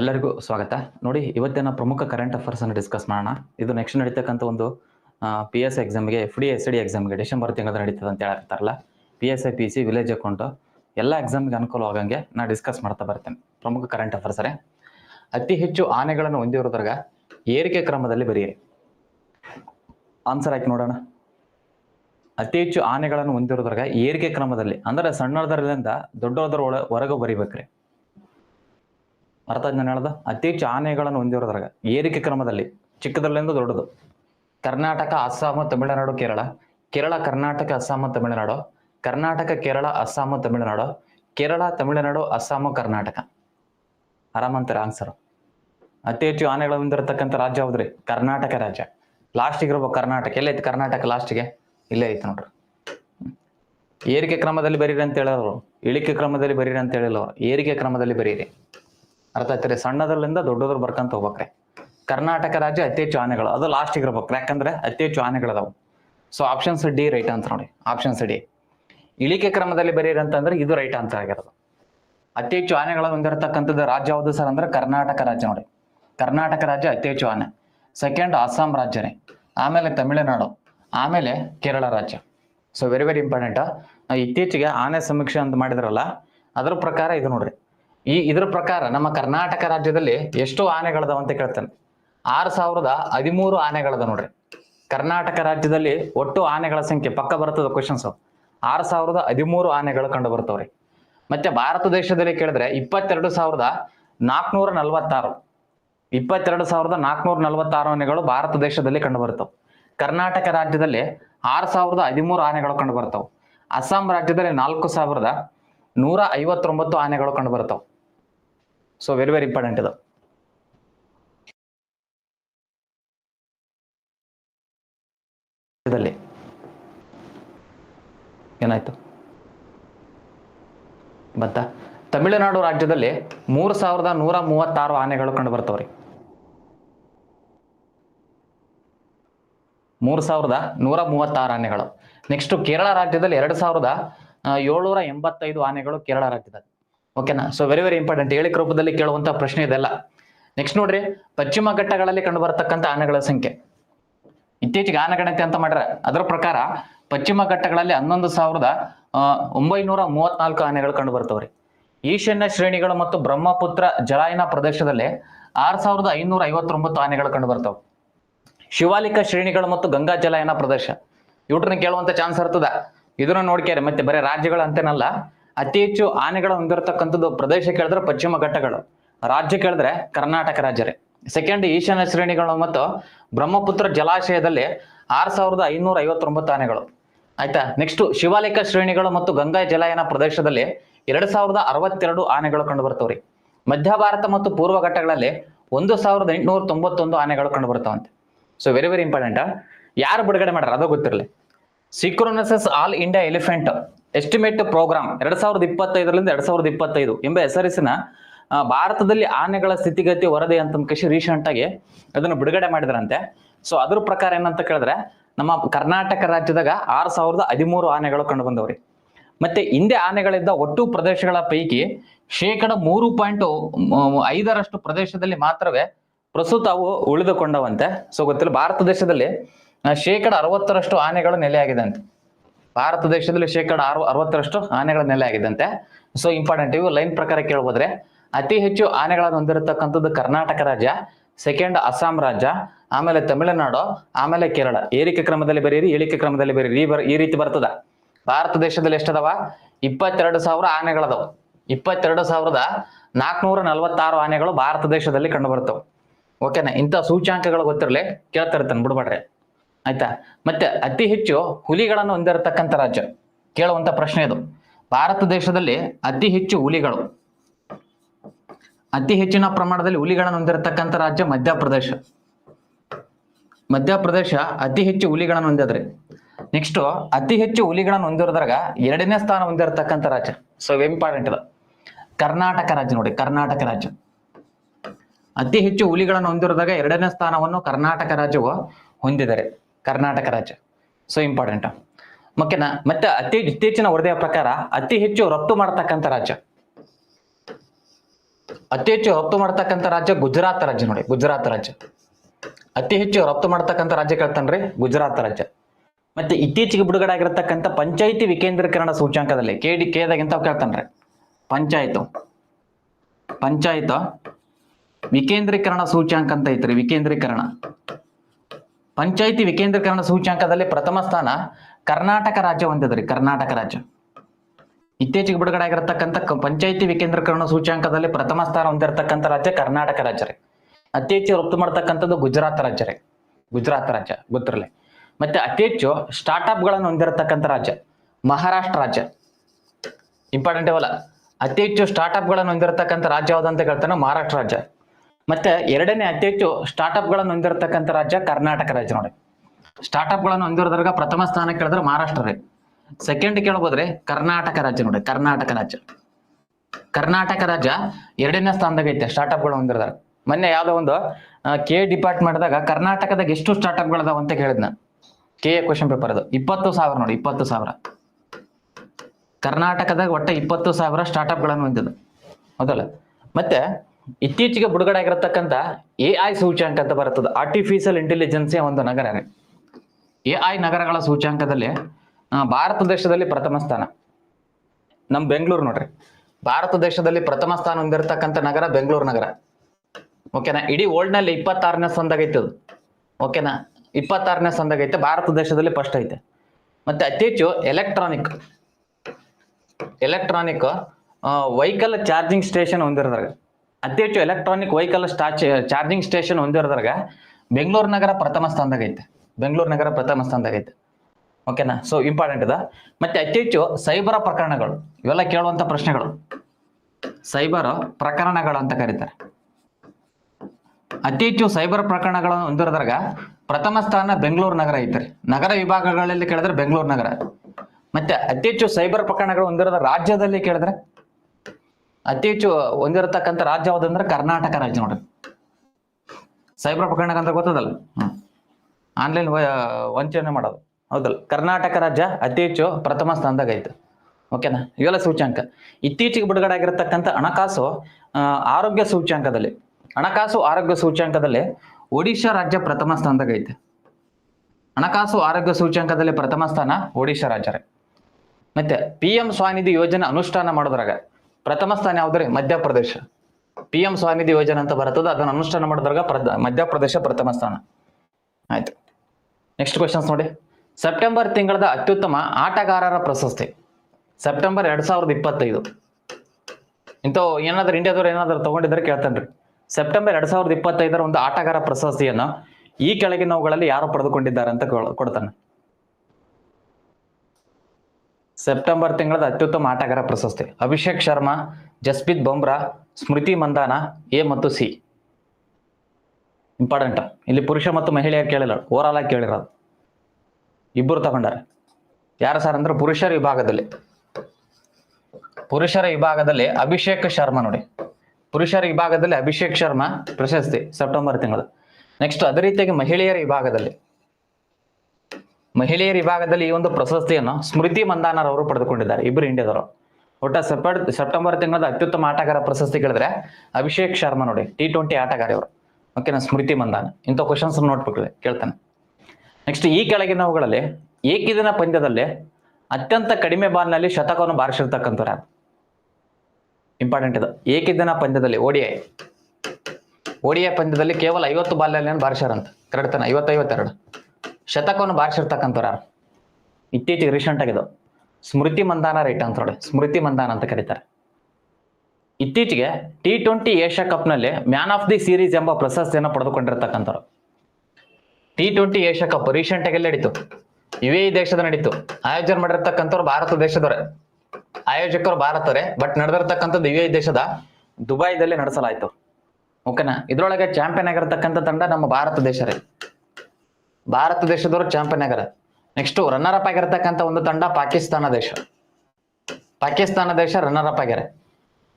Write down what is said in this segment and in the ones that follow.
ಎಲ್ಲರಿಗೂ ಸ್ವಾಗತ. ನೋಡಿ, ಇವತ್ತಿನ ಪ್ರಮುಖ ಕರೆಂಟ್ ಅಫೇರ್ಸ್ ಅನ್ನು ಡಿಸ್ಕಸ್ ಮಾಡೋಣ. ಇದು ನೆಕ್ಸ್ಟ್ ನಡೀತಕ್ಕಂಥ ಒಂದು ಪಿ ಎಸ್ ಎಕ್ಸಾಮ್ಗೆ ಎಫ್ ಡಿ ಎಸ್ ಡಿ ಎಕ್ಸಾಮ್ಗೆ ಡಿಸೆಂಬರ್ ತಿಂಗಳು ನಡೀತದೆ ಅಂತ ಹೇಳ್ತಾರಲ್ಲ P S I P C village account ಎಲ್ಲ ಎಕ್ಸಾಮ್ಗೆ ಅನುಕೂಲ ಆಗಂಗೆ ನಾ ಡಿಸ್ಕಸ್ ಮಾಡ್ತಾ ಬರ್ತೇನೆ. ಪ್ರಮುಖ ಕರೆಂಟ್ ಅಫೇರ್ಸರೇ ಅತಿ ಹೆಚ್ಚು ಆನೆಗಳನ್ನು ಹೊಂದಿರೋದ್ರಾಗ ಏರಿಕೆ ಕ್ರಮದಲ್ಲಿ ಬರೆಯಿರಿ ಆನ್ಸರ್ ಆಯ್ತು ನೋಡೋಣ. ಅತಿ ಹೆಚ್ಚು ಆನೆಗಳನ್ನು ಹೊಂದಿರೋದ್ರಾಗ ಏರಿಕೆ ಕ್ರಮದಲ್ಲಿ, ಅಂದರೆ ಸಣ್ಣದರಿಂದ ದೊಡ್ಡದರ ಒಳ, ಹೊರಗೆ ಬರಿಬೇಕ್ರಿ. ಅರ್ಥ ಆಯ್ತು ನಾನು ಹೇಳ್ದ? ಅತಿ ಹೆಚ್ಚು ಆನೆಗಳನ್ನು ಹೊಂದಿರೋದ್ರಾಗ, ಏರಿಕೆ ಕ್ರಮದಲ್ಲಿ, ಚಿಕ್ಕದರಲ್ಲಿಂದ ದೊಡ್ಡದು. ಕರ್ನಾಟಕ, ಅಸ್ಸಾಂ, ತಮಿಳುನಾಡು, ಕೇರಳ. ಕೇರಳ, ಕರ್ನಾಟಕ, ಅಸ್ಸಾಂ, ತಮಿಳುನಾಡು. ಕರ್ನಾಟಕ, ಕೇರಳ, ಅಸ್ಸಾಂ, ತಮಿಳುನಾಡು. ಕೇರಳ, ತಮಿಳುನಾಡು, ಅಸ್ಸಾಂ, ಕರ್ನಾಟಕ. ಆರಾಮಂತಾರೆ ಆನ್ಸರ್ ಅತಿ ಹೆಚ್ಚು ಆನೆಗಳು ಹೊಂದಿರತಕ್ಕಂಥ ರಾಜ್ಯ ಹೌದ್ರಿ ಕರ್ನಾಟಕ ರಾಜ್ಯ. ಲಾಸ್ಟಿಗೆ ಇರ್ಬೋದು ಕರ್ನಾಟಕ. ಎಲ್ಲೈತಿ ಕರ್ನಾಟಕ ಲಾಸ್ಟಿಗೆ ಇಲ್ಲೇ ಐತೆ ನೋಡ್ರಿ. ಏರಿಕೆ ಕ್ರಮದಲ್ಲಿ ಬರೀರಿ ಅಂತ ಹೇಳೋರು ಇಳಿಕೆ ಕ್ರಮದಲ್ಲಿ ಬರೀರಿ ಅಂತ ಹೇಳಿಲ್ಲ ಏರಿಕೆ ಕ್ರಮದಲ್ಲಿ ಬರೀರಿ. ಅರ್ಥ ಆಯ್ತರಿ ಸಣ್ಣದ್ರಲ್ಲಿಂದ ದೊಡ್ಡದ್ರ ಬರ್ಕಂತ ಹೋಗ್ಬೇಕ್ರಿ. ಕರ್ನಾಟಕ ರಾಜ್ಯ ಅತಿ ಹೆಚ್ಚು ಆನೆಗಳು. ಅದು ಲಾಸ್ಟ್ ಇರ್ಬೇಕು. ಯಾಕಂದ್ರೆ ಅತಿ ಹೆಚ್ಚು ಆನೆಗಳದಾವು. ಸೊ ಆಪ್ಷನ್ಸ್ ಡಿ ರೈಟ್ ಅಂತ ನೋಡಿ. ಆಪ್ಷನ್ಸ್ ಡಿ ಇಳಿಕೆ ಕ್ರಮದಲ್ಲಿ ಬರೀರಿ ಇದು ರೈಟ್ ಅಂತ ಆಗಿರೋದು. ಅತಿ ಹೆಚ್ಚು ಆನೆಗಳ ಹೊಂದಿರತಕ್ಕಂಥದ್ದು ರಾಜ್ಯ ಯಾವುದು ಸರ್ ಅಂದ್ರೆ ಕರ್ನಾಟಕ ರಾಜ್ಯ ನೋಡಿ. ಕರ್ನಾಟಕ ರಾಜ್ಯ ಅತಿ ಹೆಚ್ಚು ಆನೆ. ಸೆಕೆಂಡ್ ಅಸ್ಸಾಂ ರಾಜ್ಯನೇ ಆಮೇಲೆ ತಮಿಳುನಾಡು. ಆಮೇಲೆ ಕೇರಳ ರಾಜ್ಯ. ಸೊ ವೆರಿ ವೆರಿ ಇಂಪಾರ್ಟೆಂಟ್ ಇತ್ತೀಚೆಗೆ ಆನೆ ಸಮೀಕ್ಷೆ ಅಂತ ಮಾಡಿದ್ರಲ್ಲ, ಅದ್ರ ಪ್ರಕಾರ ಇದು ನೋಡ್ರಿ. ಈ ಇದ್ರ ಪ್ರಕಾರ ನಮ್ಮ ಕರ್ನಾಟಕ ರಾಜ್ಯದಲ್ಲಿ ಎಷ್ಟು ಆನೆಗಳದಾವ ಅಂತ ಕೇಳ್ತಾನೆ. ಆರು ಸಾವಿರದ ಹದಿಮೂರು ಆನೆಗಳದ ನೋಡ್ರಿ. ಕರ್ನಾಟಕ ರಾಜ್ಯದಲ್ಲಿ ಒಟ್ಟು ಆನೆಗಳ ಸಂಖ್ಯೆ ಪಕ್ಕ ಬರ್ತದ ಕ್ವಶನ್ಸ್ ಆರು ಸಾವಿರದ ಹದಿಮೂರು ಆನೆಗಳು ಕಂಡು ಬರ್ತವ್ರಿ. ಮತ್ತೆ ಭಾರತ ದೇಶದಲ್ಲಿ ಕೇಳಿದ್ರೆ ಇಪ್ಪತ್ತೆರಡು ಸಾವಿರದ ನಾಲ್ಕುನೂರ ನಲವತ್ತಾರು. ಇಪ್ಪತ್ತೆರಡು ಸಾವಿರದ ನಾಲ್ಕುನೂರ ನಲವತ್ತಾರು ಆನೆಗಳು ಭಾರತ ದೇಶದಲ್ಲಿ ಕಂಡು ಬರ್ತವೆ. ಕರ್ನಾಟಕ ರಾಜ್ಯದಲ್ಲಿ ಆರು ಸಾವಿರದ ಹದಿಮೂರು ಆನೆಗಳು ಕಂಡು ಬರ್ತವೆ. ಅಸ್ಸಾಂ ರಾಜ್ಯದಲ್ಲಿ ನಾಲ್ಕು ಸಾವಿರದ ನೂರ ಐವತ್ತೊಂಬತ್ತು ಆನೆಗಳು ಕಂಡು ಬರ್ತಾವ. ಸೊ ವೆರಿ ವೆರಿ ಇಂಪಾರ್ಟೆಂಟ್ ಇದು. ಏನಾಯ್ತು? ಬಂತ? ತಮಿಳುನಾಡು ರಾಜ್ಯದಲ್ಲಿ ಮೂರು ಸಾವಿರದ ನೂರ ಮೂವತ್ತಾರು ಆನೆಗಳು ಕಂಡು ಬರ್ತವ್ರಿ. ಮೂರು ಸಾವಿರದ ನೂರ ಮೂವತ್ತಾರು ಆನೆಗಳು. ನೆಕ್ಸ್ಟ್ ಕೇರಳ ರಾಜ್ಯದಲ್ಲಿ ಎರಡು ಸಾವಿರದ ಏಳ್ನೂರ ಎಂಬತ್ತೈದು ಆನೆಗಳು ಕೇರಳ ರಾಜ್ಯದಲ್ಲಿ. ಓಕೆನಾ ಸೊ ವೆರಿ ವೆರಿ ಇಂಪಾರ್ಟೆಂಟ್ ಹೇಳಿಕ ರೂಪದಲ್ಲಿ ಕೇಳುವಂತ ಪ್ರಶ್ನೆ ಇದೆಲ್ಲ. ನೆಕ್ಸ್ಟ್ ನೋಡ್ರಿ. ಪಶ್ಚಿಮ ಘಟ್ಟಗಳಲ್ಲಿ ಕಂಡು ಬರತಕ್ಕಂಥ ಆನೆಗಳ ಸಂಖ್ಯೆ. ಇತ್ತೀಚೆಗೆ ಆನೆಗಣತಿ ಅಂತ ಮಾಡ್ಯಾರ ಅದರ ಪ್ರಕಾರ ಪಶ್ಚಿಮ ಘಟ್ಟಗಳಲ್ಲಿ ಹನ್ನೊಂದು ಸಾವಿರದ ಒಂಬೈನೂರ ಮೂವತ್ನಾಲ್ಕು ಆನೆಗಳು ಕಂಡು ಬರ್ತವ್ರಿ ಈಶಾನ್ಯ ಶ್ರೇಣಿಗಳು ಮತ್ತು ಬ್ರಹ್ಮಪುತ್ರ ಜಲಾಯನ ಪ್ರದೇಶದಲ್ಲಿ ಆರ್ ಸಾವಿರದ ಐನೂರ ಐವತ್ತೊಂಬತ್ತು ಆನೆಗಳು ಕಂಡು ಬರ್ತಾವೆ ಶಿವಾಲಿಕ ಶ್ರೇಣಿಗಳು ಮತ್ತು ಗಂಗಾ ಜಲಾಯನ ಪ್ರದೇಶ. ಇವ್ರನ್ನ ಕೇಳುವಂತ ಚಾನ್ಸ್ ಇರ್ತದ. ಇದನ್ನ ನೋಡ್ಕ್ಯಾರೆ ಮತ್ತೆ ಬರೀ ರಾಜ್ಯಗಳು ಅಂತೇನಲ್ಲ ಅತಿ ಹೆಚ್ಚು ಆನೆಗಳ ಹೊಂದಿರತಕ್ಕಂಥದ್ದು ಪ್ರದೇಶ ಕೇಳಿದ್ರೆ ಪಶ್ಚಿಮ ಘಟ್ಟಗಳು. ರಾಜ್ಯ ಕೇಳಿದ್ರೆ ಕರ್ನಾಟಕ ರಾಜ್ಯರೇ. ಸೆಕೆಂಡ್ ಈಶಾನ್ಯ ಶ್ರೇಣಿಗಳು ಮತ್ತು ಬ್ರಹ್ಮಪುತ್ರ ಜಲಾಶಯದಲ್ಲಿ ಆರ್ ಸಾವಿರದ ಐನೂರ ಐವತ್ತೊಂಬತ್ತು ಆನೆಗಳು. ಆಯ್ತಾ? ನೆಕ್ಸ್ಟ್ ಶಿವಾಲಿಕ ಶ್ರೇಣಿಗಳು ಮತ್ತು ಗಂಗಾ ಜಲಾಯನ ಪ್ರದೇಶದಲ್ಲಿ ಎರಡು ಸಾವಿರದ ಅರವತ್ತೆರಡು ಆನೆಗಳು ಕಂಡು ರೀ ಮಧ್ಯ ಭಾರತ ಮತ್ತು ಪೂರ್ವ ಘಟ್ಟಗಳಲ್ಲಿ ಒಂದು ಸಾವಿರದ ಎಂಟುನೂರ ತೊಂಬತ್ತೊಂದು ಆನೆಗಳು ಕಂಡು ಬರ್ತಾವಂತೆ ಸೊ ವೆರಿ ವೆರಿ ಇಂಪಾರ್ಟೆಂಟ್ ಯಾರು ಬಿಡುಗಡೆ ಮಾಡ್ಯಾರ? ಅದು ಗೊತ್ತಿರಲಿ. Synchronous all India elephant estimate programme ಎರಡ್ ಸಾವಿರದ ಇಪ್ಪತ್ತೈದರಿಂದ ಎರಡ್ ಸಾವಿರದ ಇಪ್ಪತ್ತೈದು ಎಂಬ ಹೆಸರಿಸಿನ ಭಾರತದಲ್ಲಿ ಆನೆಗಳ ಸ್ಥಿತಿಗತಿ ವರದಿ ಅಂತ ಕೃಷಿ ರೀಸೆಂಟ್ ಆಗಿ ಅದನ್ನು ಬಿಡುಗಡೆ ಮಾಡಿದ್ರಂತೆ. ಸೊ ಅದ್ರ ಪ್ರಕಾರ ಏನಂತ ಕೇಳಿದ್ರೆ, ನಮ್ಮ ಕರ್ನಾಟಕ ರಾಜ್ಯದಾಗ ಆರ್ ಸಾವಿರದ ಹದಿಮೂರು ಆನೆಗಳು ಕಂಡು ಬಂದವ್ರಿ ಮತ್ತೆ ಹಿಂದೆ ಆನೆಗಳಿದ್ದ ಒಟ್ಟು ಪ್ರದೇಶಗಳ ಪೈಕಿ ಶೇಕಡ ಮೂರು ಪಾಯಿಂಟ್ ಐದರಷ್ಟು ಪ್ರದೇಶದಲ್ಲಿ ಮಾತ್ರವೇ ಪ್ರಸ್ತುತ ಅವು ಉಳಿದುಕೊಂಡವಂತೆ. ಸೊ ಗೊತ್ತಿಲ್ಲ, ಭಾರತ ದೇಶದಲ್ಲಿ ಶೇಕಡ ಅರವತ್ತರಷ್ಟು ಆನೆಗಳು ನೆಲೆಯಾಗಿದೆ ಅಂತೆ ಭಾರತ ದೇಶದಲ್ಲಿ ಶೇಕಡ ಅರವ ಅರವತ್ತರಷ್ಟು ಆನೆಗಳ ನೆಲೆ ಆಗಿದಂತೆ ಸೊ ಇಂಪಾರ್ಟೆಂಟ್ ಇವು. ಲೈನ್ ಪ್ರಕಾರ ಕೇಳ್ಬೋದ್ರೆ, ಅತಿ ಹೆಚ್ಚು ಆನೆಗಳನ್ನು ಹೊಂದಿರತಕ್ಕಂಥದ್ದು ಕರ್ನಾಟಕ ರಾಜ್ಯ ಸೆಕೆಂಡ್ ಅಸ್ಸಾಂ ರಾಜ್ಯ, ಆಮೇಲೆ ತಮಿಳುನಾಡು, ಆಮೇಲೆ ಕೇರಳ. ಏರಿಕೆ ಕ್ರಮದಲ್ಲಿ ಬರೀರಿ ಇಳಿಕೆ ಕ್ರಮದಲ್ಲಿ ಬರೀರಿ ಈ ಬರ್, ಈ ರೀತಿ ಬರ್ತದ. ಭಾರತ ದೇಶದಲ್ಲಿ ಎಷ್ಟದವ? ಇಪ್ಪತ್ತೆರಡು ಸಾವಿರ ಆನೆಗಳದವು. ಇಪ್ಪತ್ತೆರಡು ಸಾವಿರದ ನಾಲ್ಕುನೂರ ನಲವತ್ತಾರು ಆನೆಗಳು ಭಾರತ ದೇಶದಲ್ಲಿ ಕಂಡು ಬರ್ತವೆ ಓಕೆನಾ ಇಂಥ ಸೂಚ್ಯಾಂಕಗಳು ಗೊತ್ತಿರಲಿ, ಕೇಳ್ತಾ ಇರ್ತಾನೆ, ಬಿಡ್ಬೇಡ್ರಿ. ಆಯ್ತಾ? ಮತ್ತೆ ಅತಿ ಹೆಚ್ಚು ಹುಲಿಗಳನ್ನು ಹೊಂದಿರತಕ್ಕಂಥ ರಾಜ್ಯ. ಕೇಳುವಂತ ಪ್ರಶ್ನೆ ಇದು. ಭಾರತ ದೇಶದಲ್ಲಿ ಅತಿ ಹೆಚ್ಚು ಹುಲಿಗಳು. ಅತಿ ಹೆಚ್ಚಿನ ಪ್ರಮಾಣದಲ್ಲಿ ಹುಲಿಗಳನ್ನು ಹೊಂದಿರತಕ್ಕಂಥ ರಾಜ್ಯ ಮಧ್ಯಪ್ರದೇಶ. ಮಧ್ಯಪ್ರದೇಶ ಅತಿ ಹೆಚ್ಚು ಹುಲಿಗಳನ್ನು ಹೊಂದಿದ್ರಿ ನೆಕ್ಸ್ಟ್ ಅತಿ ಹೆಚ್ಚು ಹುಲಿಗಳನ್ನು ಹೊಂದಿರೋದ್ರಾಗ ಎರಡನೇ ಸ್ಥಾನ ಹೊಂದಿರತಕ್ಕಂಥ ರಾಜ್ಯ. ಸೊ ಇಂಪಾರ್ಟೆಂಟ್ ಇದು. ಕರ್ನಾಟಕ ರಾಜ್ಯ ನೋಡಿ, ಕರ್ನಾಟಕ ರಾಜ್ಯ. ಅತಿ ಹೆಚ್ಚು ಹುಲಿಗಳನ್ನು ಹೊಂದಿರೋದಾಗ ಎರಡನೇ ಸ್ಥಾನವನ್ನು ಕರ್ನಾಟಕ ರಾಜ್ಯವು ಹೊಂದಿದ್ದಾರೆ. ಕರ್ನಾಟಕ ರಾಜ್ಯ. ಸೊ ಇಂಪಾರ್ಟೆಂಟ್ ಮುಖ್ಯನ, ಮತ್ತೆ ಅತಿ ಇತ್ತೀಚಿನ ವರದಿಯ ಪ್ರಕಾರ ಅತಿ ಹೆಚ್ಚು ರಫ್ತು ಮಾಡತಕ್ಕಂಥ ರಾಜ್ಯ. ಅತಿ ಹೆಚ್ಚು ರಫ್ತು ಮಾಡ್ತಕ್ಕಂಥ ರಾಜ್ಯ ಗುಜರಾತ್ ರಾಜ್ಯ ನೋಡಿ, ಗುಜರಾತ್ ರಾಜ್ಯ. ಅತಿ ಹೆಚ್ಚು ರಫ್ತು ಮಾಡ್ತಕ್ಕಂಥ ರಾಜ್ಯ ಕೇಳ್ತಾನ್ರಿ, ಗುಜರಾತ್ ರಾಜ್ಯ. ಮತ್ತೆ ಇತ್ತೀಚೆಗೆ ಬಿಡುಗಡೆ ಆಗಿರತಕ್ಕಂಥ ಪಂಚಾಯಿತಿ ವಿಕೇಂದ್ರೀಕರಣ ಸೂಚ್ಯಾಂಕದಲ್ಲಿ, ಕೆ ಡಿ ಕೇದಾಗಿಂತ ಕೇಳ್ತಾನ್ರಿ. ಪಂಚಾಯತ್. ಪಂಚಾಯತ್ ವಿಕೇಂದ್ರೀಕರಣ ಸೂಚ್ಯಾಂಕ ಅಂತ ಐತ್ರಿ, ವಿಕೇಂದ್ರೀಕರಣ. ಪಂಚಾಯಿತಿ ವಿಕೇಂದ್ರೀಕರಣ ಸೂಚ್ಯಾಂಕದಲ್ಲಿ ಪ್ರಥಮ ಸ್ಥಾನ ಕರ್ನಾಟಕ ರಾಜ್ಯ ಹೊಂದಿದ್ರಿ, ಕರ್ನಾಟಕ ರಾಜ್ಯ. ಇತ್ತೀಚೆಗೆ ಬಿಡುಗಡೆ ಆಗಿರತಕ್ಕಂಥ ಪಂಚಾಯಿತಿ ವಿಕೇಂದ್ರೀಕರಣ ಸೂಚ್ಯಾಂಕದಲ್ಲಿ ಪ್ರಥಮ ಸ್ಥಾನ ಹೊಂದಿರತಕ್ಕಂಥ ರಾಜ್ಯ ಕರ್ನಾಟಕ ರಾಜ್ಯ ರೀ. ಅತಿ ಹೆಚ್ಚು ರಫ್ತು ಮಾಡ್ತಕ್ಕಂಥದ್ದು ಗುಜರಾತ್ ರಾಜ್ಯ ರೀ. ಗುಜರಾತ್ ರಾಜ್ಯ, ಗೊತ್ತಿರಲಿ. ಮತ್ತೆ ಅತಿ ಹೆಚ್ಚು ಸ್ಟಾರ್ಟ್ಅಪ್ಗಳನ್ನು ಹೊಂದಿರತಕ್ಕಂಥ ರಾಜ್ಯ, ಮಹಾರಾಷ್ಟ್ರ ರಾಜ್ಯ. ಇಂಪಾರ್ಟೆಂಟ್ ಇವಲ್ಲ ಅತಿ ಹೆಚ್ಚು ಸ್ಟಾರ್ಟ್ಅಪ್ಗಳನ್ನು ಹೊಂದಿರತಕ್ಕಂಥ ರಾಜ್ಯ ಯಾವ್ದಂತ ಕೇಳ್ತಾನೆ, ಮಹಾರಾಷ್ಟ್ರ ರಾಜ್ಯ. ಮತ್ತೆ ಎರಡನೇ ಅತಿ ಹೆಚ್ಚು ಸ್ಟಾರ್ಟ್ಅಪ್ಗಳನ್ನು ಹೊಂದಿರತಕ್ಕಂಥ ರಾಜ್ಯ ಕರ್ನಾಟಕ ರಾಜ್ಯ ನೋಡಿ. ಸ್ಟಾರ್ಟ್ಅಪ್ಗಳನ್ನು ಹೊಂದಿರೋದ್ರಾಗ ಪ್ರಥಮ ಸ್ಥಾನ ಕೇಳಿದ್ರೆ ಮಹಾರಾಷ್ಟ್ರ ರೀ. ಸೆಕೆಂಡ್ ಕೇಳ್ಬೋದ್ರಿ ಕರ್ನಾಟಕ ರಾಜ್ಯ ನೋಡಿ, ಕರ್ನಾಟಕ ರಾಜ್ಯ. ಕರ್ನಾಟಕ ರಾಜ್ಯ ಎರಡನೇ ಸ್ಥಾನದಾಗ ಐತೆ ಸ್ಟಾರ್ಟ್ಅಪ್ಗಳು ಹೊಂದಿರದಾರ ಮೊನ್ನೆ ಯಾವ್ದೋ ಒಂದು ಕೆ ಡಿಪಾರ್ಟ್ಮೆಂಟ್ದಾಗ ಕರ್ನಾಟಕದಾಗ ಎಷ್ಟು ಸ್ಟಾರ್ಟ್ಅಪ್ಗಳದಾವ ಅಂತ ಕೇಳಿದ್ ನಾನು ಕೆ ಎ ಕ್ವಶನ್ ಪೇಪರ್ ಅದು. ಇಪ್ಪತ್ತು ಸಾವಿರ ನೋಡಿ, ಇಪ್ಪತ್ತು ಸಾವಿರ. ಕರ್ನಾಟಕದಾಗ ಒಟ್ಟ ಇಪ್ಪತ್ತು ಸಾವಿರ ಸ್ಟಾರ್ಟ್ಅಪ್ಗಳನ್ನು ಹೊಂದಿದೆ ಹೌದಲ್ಲ? ಮತ್ತೆ ಇತ್ತೀಚೆಗೆ ಬಿಡುಗಡೆ ಆಗಿರತಕ್ಕಂಥ ಎ ಐ ಸೂಚ್ಯಾಂಕ ಅಂತ ಬರುತ್ತದೆ. ಆರ್ಟಿಫಿಷಿಯಲ್ ಇಂಟೆಲಿಜೆನ್ಸಿಯ ಒಂದು ನಗರ ಎ ಐ ನಗರಗಳ ಸೂಚ್ಯಾಂಕದಲ್ಲಿ ಭಾರತ ದೇಶದಲ್ಲಿ ಪ್ರಥಮ ಸ್ಥಾನ. ನಮ್ಮ ಬೆಂಗಳೂರು ನೋಡ್ರಿ. ಭಾರತ ದೇಶದಲ್ಲಿ ಪ್ರಥಮ ಸ್ಥಾನ ಹೊಂದಿರತಕ್ಕಂಥ ನಗರ ಬೆಂಗಳೂರು ನಗರ. ಓಕೆನಾ? ಇಡೀ ವರ್ಲ್ಡ್ನಲ್ಲಿ ಇಪ್ಪತ್ತಾರನೇ ಸಂದಾಗೈತೆ ಅದು. ಓಕೆನಾ? ಇಪ್ಪತ್ತಾರನೇ ಸಂದಾಗೈತೆ. ಭಾರತ ದೇಶದಲ್ಲಿ ಫಸ್ಟ್ ಐತೆ. ಮತ್ತೆ ಅತಿ ಹೆಚ್ಚು electronic electronic vehicle charging station ಹೊಂದಿರೋದ್ರಾಗ ಅತಿ ಹೆಚ್ಚು ಎಲೆಕ್ಟ್ರಾನಿಕ್ ವೆಹಿಕಲ್ ಸ್ಟಾಚ್ ಚಾರ್ಜಿಂಗ್ ಸ್ಟೇಷನ್ ಹೊಂದಿರೋದ್ರಾಗ ಬೆಂಗಳೂರು ನಗರ ಪ್ರಥಮ ಸ್ಥಾನದಾಗ ಐತೆ. ಬೆಂಗಳೂರು ನಗರ ಪ್ರಥಮ ಸ್ಥಾನದಾಗ ಐತೆ. ಓಕೆನಾ ಸೊ ಇಂಪಾರ್ಟೆಂಟ್ ಅದ ಮತ್ತೆ ಅತಿ ಹೆಚ್ಚು ಸೈಬರ್ ಪ್ರಕರಣಗಳು. ಇವೆಲ್ಲ ಕೇಳುವಂತ ಪ್ರಶ್ನೆಗಳು. ಸೈಬರ್ ಪ್ರಕರಣಗಳು ಅಂತ ಕರೀತಾರೆ. ಅತಿ ಹೆಚ್ಚು ಸೈಬರ್ ಪ್ರಕರಣಗಳನ್ನು ಹೊಂದಿರೋದ್ರಾಗ ಪ್ರಥಮ ಸ್ಥಾನ ಬೆಂಗಳೂರು ನಗರ ಐತ್ರಿ ನಗರ ವಿಭಾಗಗಳಲ್ಲಿ ಕೇಳಿದ್ರೆ ಬೆಂಗಳೂರು ನಗರ. ಮತ್ತೆ ಅತಿ ಹೆಚ್ಚು ಸೈಬರ್ ಪ್ರಕರಣಗಳು ಹೊಂದಿರೋದ ರಾಜ್ಯದಲ್ಲಿ ಕೇಳಿದ್ರೆ ಅತಿ ಹೆಚ್ಚು ಹೊಂದಿರತಕ್ಕಂಥ ರಾಜ್ಯ ಯಾವುದಂದ್ರೆ ಕರ್ನಾಟಕ ರಾಜ್ಯ ನೋಡ್ರಿ. ಸೈಬರ್ ಪ್ರಕರಣ ಅಂತ ಗೊತ್ತದಲ್ಲ? ಆನ್ಲೈನ್ ವಂಚನೆ ಮಾಡೋದು. ಹೌದಲ್ಲ? ಕರ್ನಾಟಕ ರಾಜ್ಯ ಅತಿ ಹೆಚ್ಚು ಪ್ರಥಮ ಸ್ಥಾನದಾಗ ಐತೆ. ಓಕೆನಾ ಇವೆಲ್ಲ ಸೂಚ್ಯಾಂಕ. ಇತ್ತೀಚೆಗೆ ಬಿಡುಗಡೆ ಆಗಿರತಕ್ಕಂಥ ಹಣಕಾಸು ಆರೋಗ್ಯ ಸೂಚ್ಯಾಂಕದಲ್ಲಿ, ಹಣಕಾಸು ಆರೋಗ್ಯ ಸೂಚ್ಯಾಂಕದಲ್ಲಿ ಒಡಿಶಾ ರಾಜ್ಯ ಪ್ರಥಮ ಸ್ಥಾನದಾಗ ಐತೆ. ಹಣಕಾಸು ಆರೋಗ್ಯ ಸೂಚ್ಯಾಂಕದಲ್ಲಿ ಪ್ರಥಮ ಸ್ಥಾನ ಒಡಿಶಾ ರಾಜ್ಯ ಮತ್ತೆ ಪಿ ಎಂ ಸ್ವಾನಿಧಿ ಯೋಜನೆ ಅನುಷ್ಠಾನ ಮಾಡೋದ್ರಾಗ ಪ್ರಥಮ ಸ್ಥಾನ ಯಾವ್ದ್ರಿ? ಮಧ್ಯಪ್ರದೇಶ. ಪಿ ಎಂ ಸ್ವಾನಿಧಿ ಯೋಜನೆ ಅಂತ ಬರ್ತದ, ಅದನ್ನ ಅನುಷ್ಠಾನ ಮಾಡಿದಾಗ ಪ್ರದ ಮಧ್ಯಪ್ರದೇಶ ಪ್ರಥಮ ಸ್ಥಾನ. ಆಯ್ತು. ನೆಕ್ಸ್ಟ್ ಕ್ವಶನ್ಸ್ ನೋಡಿ. ಸೆಪ್ಟೆಂಬರ್ ತಿಂಗಳದ ಅತ್ಯುತ್ತಮ ಆಟಗಾರರ ಪ್ರಶಸ್ತಿ. ಸೆಪ್ಟೆಂಬರ್ ಎರಡ್ ಸಾವಿರದ ಇಪ್ಪತ್ತೈದು. ಇಂಥವು ಏನಾದ್ರು ಇಂಡಿಯಾದವ್ರು ಏನಾದ್ರು ತಗೊಂಡಿದ್ರೆ ಕೇಳ್ತಾನ್ರಿ. ಸೆಪ್ಟೆಂಬರ್ ಎರಡ್ ಸಾವಿರದ ಇಪ್ಪತ್ತೈದರ ಒಂದು ಆಟಗಾರ ಪ್ರಶಸ್ತಿಯನ್ನು ಈ ಕೆಳಗಿನವುಗಳಲ್ಲಿ ಯಾರು ಪಡೆದುಕೊಂಡಿದ್ದಾರೆ ಅಂತ ಕೊಡ್ತಾನೆ. ಸೆಪ್ಟೆಂಬರ್ ತಿಂಗಳದ ಅತ್ಯುತ್ತಮ ಆಟಗಾರ ಪ್ರಶಸ್ತಿ. ಅಭಿಷೇಕ್ ಶರ್ಮಾ, ಜಸ್ಪ್ರೀತ್ ಬುಮ್ರಾ, ಸ್ಮೃತಿ ಮಂದಾನ, ಎ ಮತ್ತು ಸಿ. ಇಂಪಾರ್ಟೆಂಟ್ ಇಲ್ಲಿ ಪುರುಷ ಮತ್ತು ಮಹಿಳೆಯರು ಕೇಳಿಲ್ಲ. ಓವರಾಲ್ ಆಗಿ ಕೇಳಿರೋದು. ಇಬ್ಬರು ತಗೊಂಡಾರೆ. ಯಾರು ಸರ್ ಅಂದ್ರೆ ಪುರುಷರ ವಿಭಾಗದಲ್ಲಿ. ಪುರುಷರ ವಿಭಾಗದಲ್ಲಿ ಅಭಿಷೇಕ್ ಶರ್ಮಾ ನೋಡಿ. ಪುರುಷರ ವಿಭಾಗದಲ್ಲಿ ಅಭಿಷೇಕ್ ಶರ್ಮಾ ಪ್ರಶಸ್ತಿ ಸೆಪ್ಟೆಂಬರ್ ತಿಂಗಳು ನೆಕ್ಸ್ಟ್ ಅದೇ ರೀತಿಯಾಗಿ ಮಹಿಳೆಯರ ವಿಭಾಗದಲ್ಲಿ. ಮಹಿಳೆಯರ ವಿಭಾಗದಲ್ಲಿ ಈ ಒಂದು ಪ್ರಶಸ್ತಿಯನ್ನು ಸ್ಮೃತಿ ಮಂದಾನರ್ ಅವರು ಪಡೆದುಕೊಂಡಿದ್ದಾರೆ ಇಬ್ಬರು ಇಂಡಿಯಾದವರು. ಒಟ್ಟ ಸೆಪ್ಟೆಂಬರ್ ಸೆಪ್ಟೆಂಬರ್ ತಿಂಗಳದ ಅತ್ಯುತ್ತಮ ಆಟಗಾರ ಪ್ರಶಸ್ತಿ ಕೇಳಿದ್ರೆ ಅಭಿಷೇಕ್ ಶರ್ಮಾ ನೋಡಿ ಟಿ ಟ್ವೆಂಟಿ ಆಟಗಾರ ಇವರು ಓಕೆನಾ ಸ್ಮೃತಿ ಮಂದಾನ. ಇಂಥ ಕ್ವಶನ್ಸ್ ನೋಟ್ಬೇಕು ಕೇಳ್ತಾನೆ. ನೆಕ್ಸ್ಟ್ ಈ ಕೆಳಗಿನವುಗಳಲ್ಲಿ ಏಕಿದಿನ ಪಂದ್ಯದಲ್ಲಿ ಅತ್ಯಂತ ಕಡಿಮೆ ಬಾಲ್ನಲ್ಲಿ ಶತಕವನ್ನು ಬಾರಿಸಿರ್ತಕ್ಕಂಥವ್ರು ಯಾರು? ಇಂಪಾರ್ಟೆಂಟ್ ಇದು. ಏಕಿದಿನ ಪಂದ್ಯದಲ್ಲಿ ಓಡಿಐ ಓಡಿಐ ಪಂದ್ಯದಲ್ಲಿ ಕೇವಲ ಐವತ್ತು ಬಾಲ್ನಲ್ಲಿ ಬಾರಿಸ್ಯಾರಂತ? ಕರೆಕ್ಟ್ ತಾನೆ? ಐವತ್ತು ಐವತ್ತೆರಡು ಶತಕವನ್ನು ಬಾರಿಸಿರ್ತಕ್ಕಂಥವ್ರು ಯಾರು? ಇತ್ತೀಚೆಗೆ ರೀಸೆಂಟ್ ಆಗಿದ್ದು ಸ್ಮೃತಿ ಮಂದಾನ ರೈಟ್ ಅಂತ ನೋಡಿ. ಸ್ಮೃತಿ ಮಂದಾನ ಅಂತ ಕರೀತಾರೆ. ಇತ್ತೀಚೆಗೆ ಟಿ ಟ್ವೆಂಟಿ ಏಷ್ಯಾ ಕಪ್ನಲ್ಲಿ ಮ್ಯಾನ್ ಆಫ್ ದಿ ಸೀರೀಸ್ ಎಂಬ ಪ್ರಶಸ್ತಿಯನ್ನು ಪಡೆದುಕೊಂಡಿರ್ತಕ್ಕಂಥವ್ರು. T twenty Asia cup recent ಆಗಿ ನಡೀತು? ಯುಎ ದೇಶದ ನಡೀತು. ಆಯೋಜನೆ ಮಾಡಿರ್ತಕ್ಕಂಥವ್ರು ಭಾರತ ದೇಶದವರೇ. ಆಯೋಜಕರು ಭಾರತರೇ ಬಟ್ ನಡೆದಿರ್ತಕ್ಕಂಥದ್ದು ಯು ಎ ದೇಶದ ದುಬೈದಲ್ಲಿ ನಡೆಸಲಾಯಿತು. ಓಕೆನಾ ಇದ್ರೊಳಗೆ ಚಾಂಪಿಯನ್ ಆಗಿರತಕ್ಕಂಥ ತಂಡ ನಮ್ಮ ಭಾರತ ದೇಶ ರೀ ಭಾರತ ದೇಶದವರು ಚಾಂಪಿಯನ್ ಆಗ್ಯಾರ. ನೆಕ್ಸ್ಟ್ ರನ್ನರ್ ಅಪ್ ಆಗಿರತಕ್ಕಂಥ ಒಂದು ತಂಡ ಪಾಕಿಸ್ತಾನ ದೇಶ. ಪಾಕಿಸ್ತಾನ ದೇಶ ರನ್ನರ್ ಅಪ್ ಆಗ್ಯಾರ.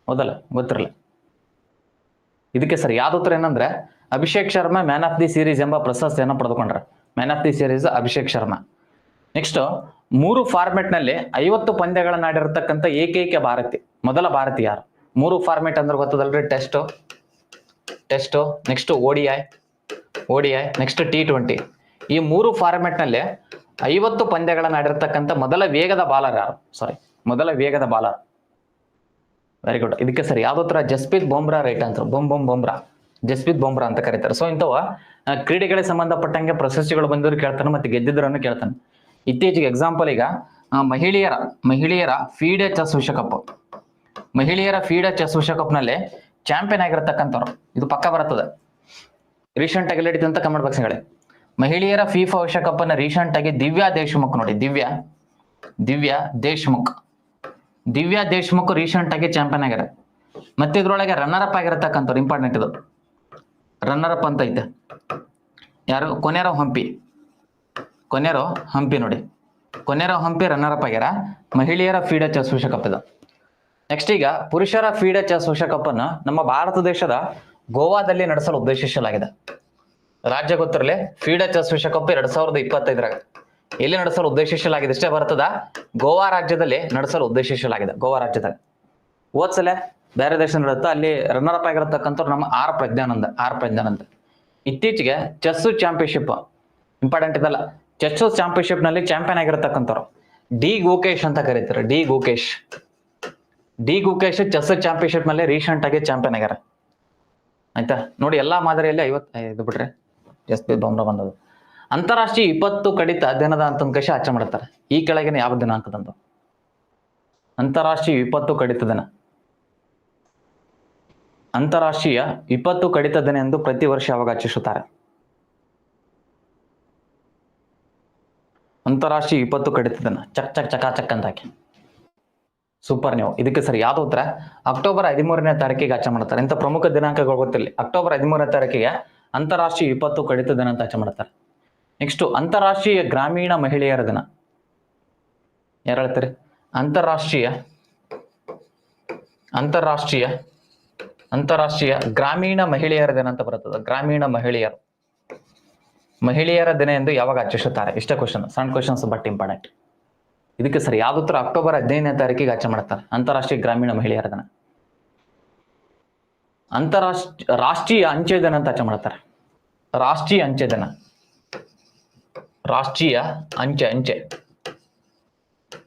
ಹೌದಲ್ಲ? ಗೊತ್ತಿರಲ್ಲ. ಇದಕ್ಕೆ ಸರ್ ಯಾವ್ದು ಉತ್ತರ ಏನಂದ್ರೆ, Abhishek Sharma man of the series ಎಂಬ ಪ್ರಶಸ್ತಿಯನ್ನು ಪಡೆದುಕೊಂಡ್ರ. Man of the series Abhishek Sharma. Next ಮೂರು ಫಾರ್ಮೆಟ್ನಲ್ಲಿ ಐವತ್ತು ಪಂದ್ಯಗಳನ್ನ ಆಡಿರತಕ್ಕಂಥ ಏಕೈಕ ಭಾರತಿ. ಮೊದಲ ಭಾರತಿ ಯಾರು? ಮೂರು ಫಾರ್ಮೆಟ್ ಅಂದ್ರೆ ಗೊತ್ತದಲ್ರಿ? Test test next ODI I O D I next T twenty ಈ ಮೂರು ಫಾರ್ಮೆಟ್ನಲ್ಲಿ ಐವತ್ತು ಪಂದ್ಯಗಳನ್ನು ಆಡಿರ್ತಕ್ಕಂಥ ಮೊದಲ ವೇಗದ ಬಾಲರ್ ಯಾರು? ಸಾರಿ ಮೊದಲ ವೇಗದ ಬಾಲರ್ ವೆರಿ ಗುಡ್ ಇದಕ್ಕೆ ಸರಿ. ಯಾವ್ದೋ ತರ ಜಸ್ಪ್ರೀತ್ ರೈಟ್ ಅಂತ ಬೊಮ್ ಬೊಮ್ ಬೊಂಬ್ರಾ ಜಸ್ಪ್ರೀತ್ ಬೊಂಬ್ರಾ ಅಂತ ಕರೀತಾರೆ. ಸೊ ಇಂಥವ ಕ್ರೀಡೆಗಳಿಗೆ ಸಂಬಂಧಪಟ್ಟಂಗೆ ಪ್ರಶಸ್ತಿಗಳು ಬಂದವರು ಕೇಳ್ತಾನೆ ಮತ್ತೆ ಗೆದ್ದಿದ್ರನ್ನು ಕೇಳ್ತಾನೆ. ಇತ್ತೀಚೆಗೆ ಎಕ್ಸಾಂಪಲ್ ಈಗ ಮಹಿಳೆಯರ ಮಹಿಳೆಯರ ಫೀಡೆ ಚೆಸ್ ವಿಶ್ವಕಪ್. ಮಹಿಳೆಯರ ಫೀಡೆ ಚೆಸ್ ವಿಶ್ವಕಪ್ನಲ್ಲಿ ಚಾಂಪಿಯನ್ ಆಗಿರತಕ್ಕಂಥವ್ರು. ಇದು ಪಕ್ಕ ಬರ್ತದೆ. ರೀಸೆಂಟ್ ಆಗಿ ಕಮೆಂಟ್ ಬಾಕ್ಸ್ಗಳೇ ಮಹಿಳೆಯರ ಫಿಫಾ ವಿಶ್ವಕಪ್ ಅನ್ನ ರೀಸೆಂಟ್ ಆಗಿ ದಿವ್ಯಾ ದೇಶ್ಮುಖ್ ನೋಡಿ, ದಿವ್ಯಾ ದಿವ್ಯಾ ದೇಶ್ಮುಖ್. ದಿವ್ಯಾ ದೇಶ್ಮುಖ್ ರೀಸೆಂಟ್ ಆಗಿ ಚಾಂಪಿಯನ್ ಆಗ್ಯಾರ. ಮತ್ತೆ ಇದ್ರೊಳಗೆ ರನ್ನರ್ ಅಪ್ ಆಗಿರತಕ್ಕಂಥವ್ರು ಇಂಪಾರ್ಟೆಂಟ್ ಇದು. ರನ್ನರ್ ಅಪ್ ಅಂತ ಐತೆ. ಯಾರು? ಕೊನೆರೋ ಹಂಪಿ. ಕೊನೆರೋ ಹಂಪಿ ನೋಡಿ. ಕೊನೆರೋ ಹಂಪಿ ರನ್ನರ್ ಅಪ್ ಆಗ್ಯಾರ. ಮಹಿಳೆಯರ ಫೀಡ ಚೆಸ್ ವಿಶ್ವಕಪ್ ಇದು. ನೆಕ್ಸ್ಟ್ ಈಗ ಪುರುಷರ ಫೀಡ ಚೆಸ್ ವಿಶ್ವಕಪ್ ಅನ್ನು ನಮ್ಮ ಭಾರತ ದೇಶದ ಗೋವಾದಲ್ಲಿ ನಡೆಸಲು ಉದ್ದೇಶಿಸಲಾಗಿದೆ. ರಾಜ್ಯ ಗೊತ್ತಿರಲಿ ಫೀಡಾ ಚೆಸ್ ವಿಶ್ವಕಪ್ ಎರಡ್ ಸಾವಿರದ ಇಪ್ಪತ್ತೈದರಾಗ. ಎಲ್ಲಿ ನಡೆಸಲು ಉದ್ದೇಶಿಸಲಾಗಿದೆ ಇಷ್ಟೇ ಬರ್ತದ ಗೋವಾ ರಾಜ್ಯದಲ್ಲಿ ನಡೆಸಲು ಉದ್ದೇಶಿಸಲಾಗಿದೆ, ಗೋವಾ ರಾಜ್ಯದಾಗ ಓದ್ಸಲೆ ಬೇರೆ ದೇಶ ನಡೆಯುತ್ತೆ, ಅಲ್ಲಿ ರನ್ನರ್ ಅಪ್ ಆಗಿರತಕ್ಕಂಥವ್ರು ನಮ್ಮ ಆರ್ ಪ್ರಜ್ಞಾನಂದ ಆರ್ ಪ್ರಜ್ಞಾನಂದ. ಇತ್ತೀಚೆಗೆ ಚೆಸ್ ಚಾಂಪಿಯನ್ಶಿಪ್ ಇಂಪಾರ್ಟೆಂಟ್ ಇದಲ್ಲ. ಚೆಸ್ ಚಾಂಪಿಯನ್ಶಿಪ್ನಲ್ಲಿ ಚಾಂಪಿಯನ್ ಆಗಿರತಕ್ಕಂಥವ್ರು. ಡಿ ಗೋಕೇಶ್ ಅಂತ ಕರೀತಾರೆ, D Gukesh. D Gukesh chess ಚಾಂಪಿಯನ್ಶಿಪ್ನಲ್ಲಿ ರೀಸೆಂಟ್ ಆಗಿ ಚಾಂಪಿಯನ್ ಆಗ್ಯಾರ. ಆಯ್ತಾ? ನೋಡಿ ಎಲ್ಲಾ ಮಾದರಿಯಲ್ಲಿ ಐವತ್ತು, ಇದು ಬಿಟ್ರೆ ಎಸ್ ಪಿ ಬಂದದು ಅಂತಾರಾಷ್ಟ್ರೀಯ ವಿಪತ್ತು ಕಡಿತ ದಿನದ ಅಂತ ಕಶಿ ಆಚರಣೆ ಮಾಡ್ತಾರೆ. ಈ ಕೆಳಗಿನ ಯಾವ ದಿನಾಂಕದಂದು? ಅಂತಾರಾಷ್ಟ್ರೀಯ ವಿಪತ್ತು ಕಡಿತ ದಿನ. ಅಂತಾರಾಷ್ಟ್ರೀಯ ವಿಪತ್ತು ಕಡಿತ ದಿನ ಎಂದು ಪ್ರತಿ ವರ್ಷ ಯಾವಾಗ ಆಚರಿಸುತ್ತಾರೆ? ಅಂತಾರಾಷ್ಟ್ರೀಯ ವಿಪತ್ತು ಕಡಿತ ದಿನ. ಚಕ್ ಚಕ್, ಚಕಾ, ಚಕ್ ಅಂತ ಹಾಕಿ. ಸೂಪರ್ ನೀವು. ಇದಕ್ಕೆ ಸರಿ ಯಾವ್ದು ಉತ್ತರ? ಅಕ್ಟೋಬರ್ ಹದಿಮೂರನೇ ತಾರೀಕಿಗೆ ಆಚರಣೆ ಮಾಡ್ತಾರೆ. ಇಂಥ ಪ್ರಮುಖ ದಿನಾಂಕಗಳು ಗೊತ್ತಿಲ್ಲ. ಅಕ್ಟೋಬರ್ ಹದಿಮೂರನೇ ತಾರೀಕಿಗೆ ಅಂತಾರಾಷ್ಟ್ರೀಯ ವಿಪತ್ತು ಕಡಿತ ದಿನ ಅಂತ ಆಚೆ ಮಾಡ್ತಾರೆ. ನೆಕ್ಸ್ಟ್ ಅಂತಾರಾಷ್ಟ್ರೀಯ ಗ್ರಾಮೀಣ ಮಹಿಳೆಯರ ದಿನ. ಯಾರು ಹೇಳ್ತಾರೆ? ಅಂತಾರಾಷ್ಟ್ರೀಯ ಅಂತಾರಾಷ್ಟ್ರೀಯ ಅಂತಾರಾಷ್ಟ್ರೀಯ ಗ್ರಾಮೀಣ ಮಹಿಳೆಯರ ದಿನ ಅಂತ ಬರುತ್ತದೆ ಗ್ರಾಮೀಣ ಮಹಿಳೆಯರು. ಮಹಿಳೆಯರ ದಿನ ಎಂದು ಯಾವಾಗ ಆಚರಿಸುತ್ತಾರೆ? ಇಷ್ಟ ಕ್ವಶನ್ ಸಣ್ಣ ಕ್ವಶನ್ಸ್ ಬಟ್ ಇಂಪಾರ್ಟೆಂಟ್ ಇದಕ್ಕೆ ಸರಿ ಯಾವ್ದು ಉತ್ತರ ಅಕ್ಟೋಬರ್ ಹದಿನೈದನೇ ತಾರೀಕಿಗೆ ಆಚರಣೆ ಮಾಡ್ತಾರೆ. ಅಂತಾರಾಷ್ಟ್ರೀಯ ಗ್ರಾಮೀಣ ಮಹಿಳೆಯರ ದಿನ. ಅಂತಾರಾಷ್ಟ್ರೀಯ ರಾಷ್ಟ್ರೀಯ ಅಂಚೆ ದಿನ ಅಂತ ಆಚೆ ಮಾಡ್ತಾರೆ. ರಾಷ್ಟ್ರೀಯ ಅಂಚೆ ದಿನ ರಾಷ್ಟ್ರೀಯ ಅಂಚೆ ಅಂಚೆ.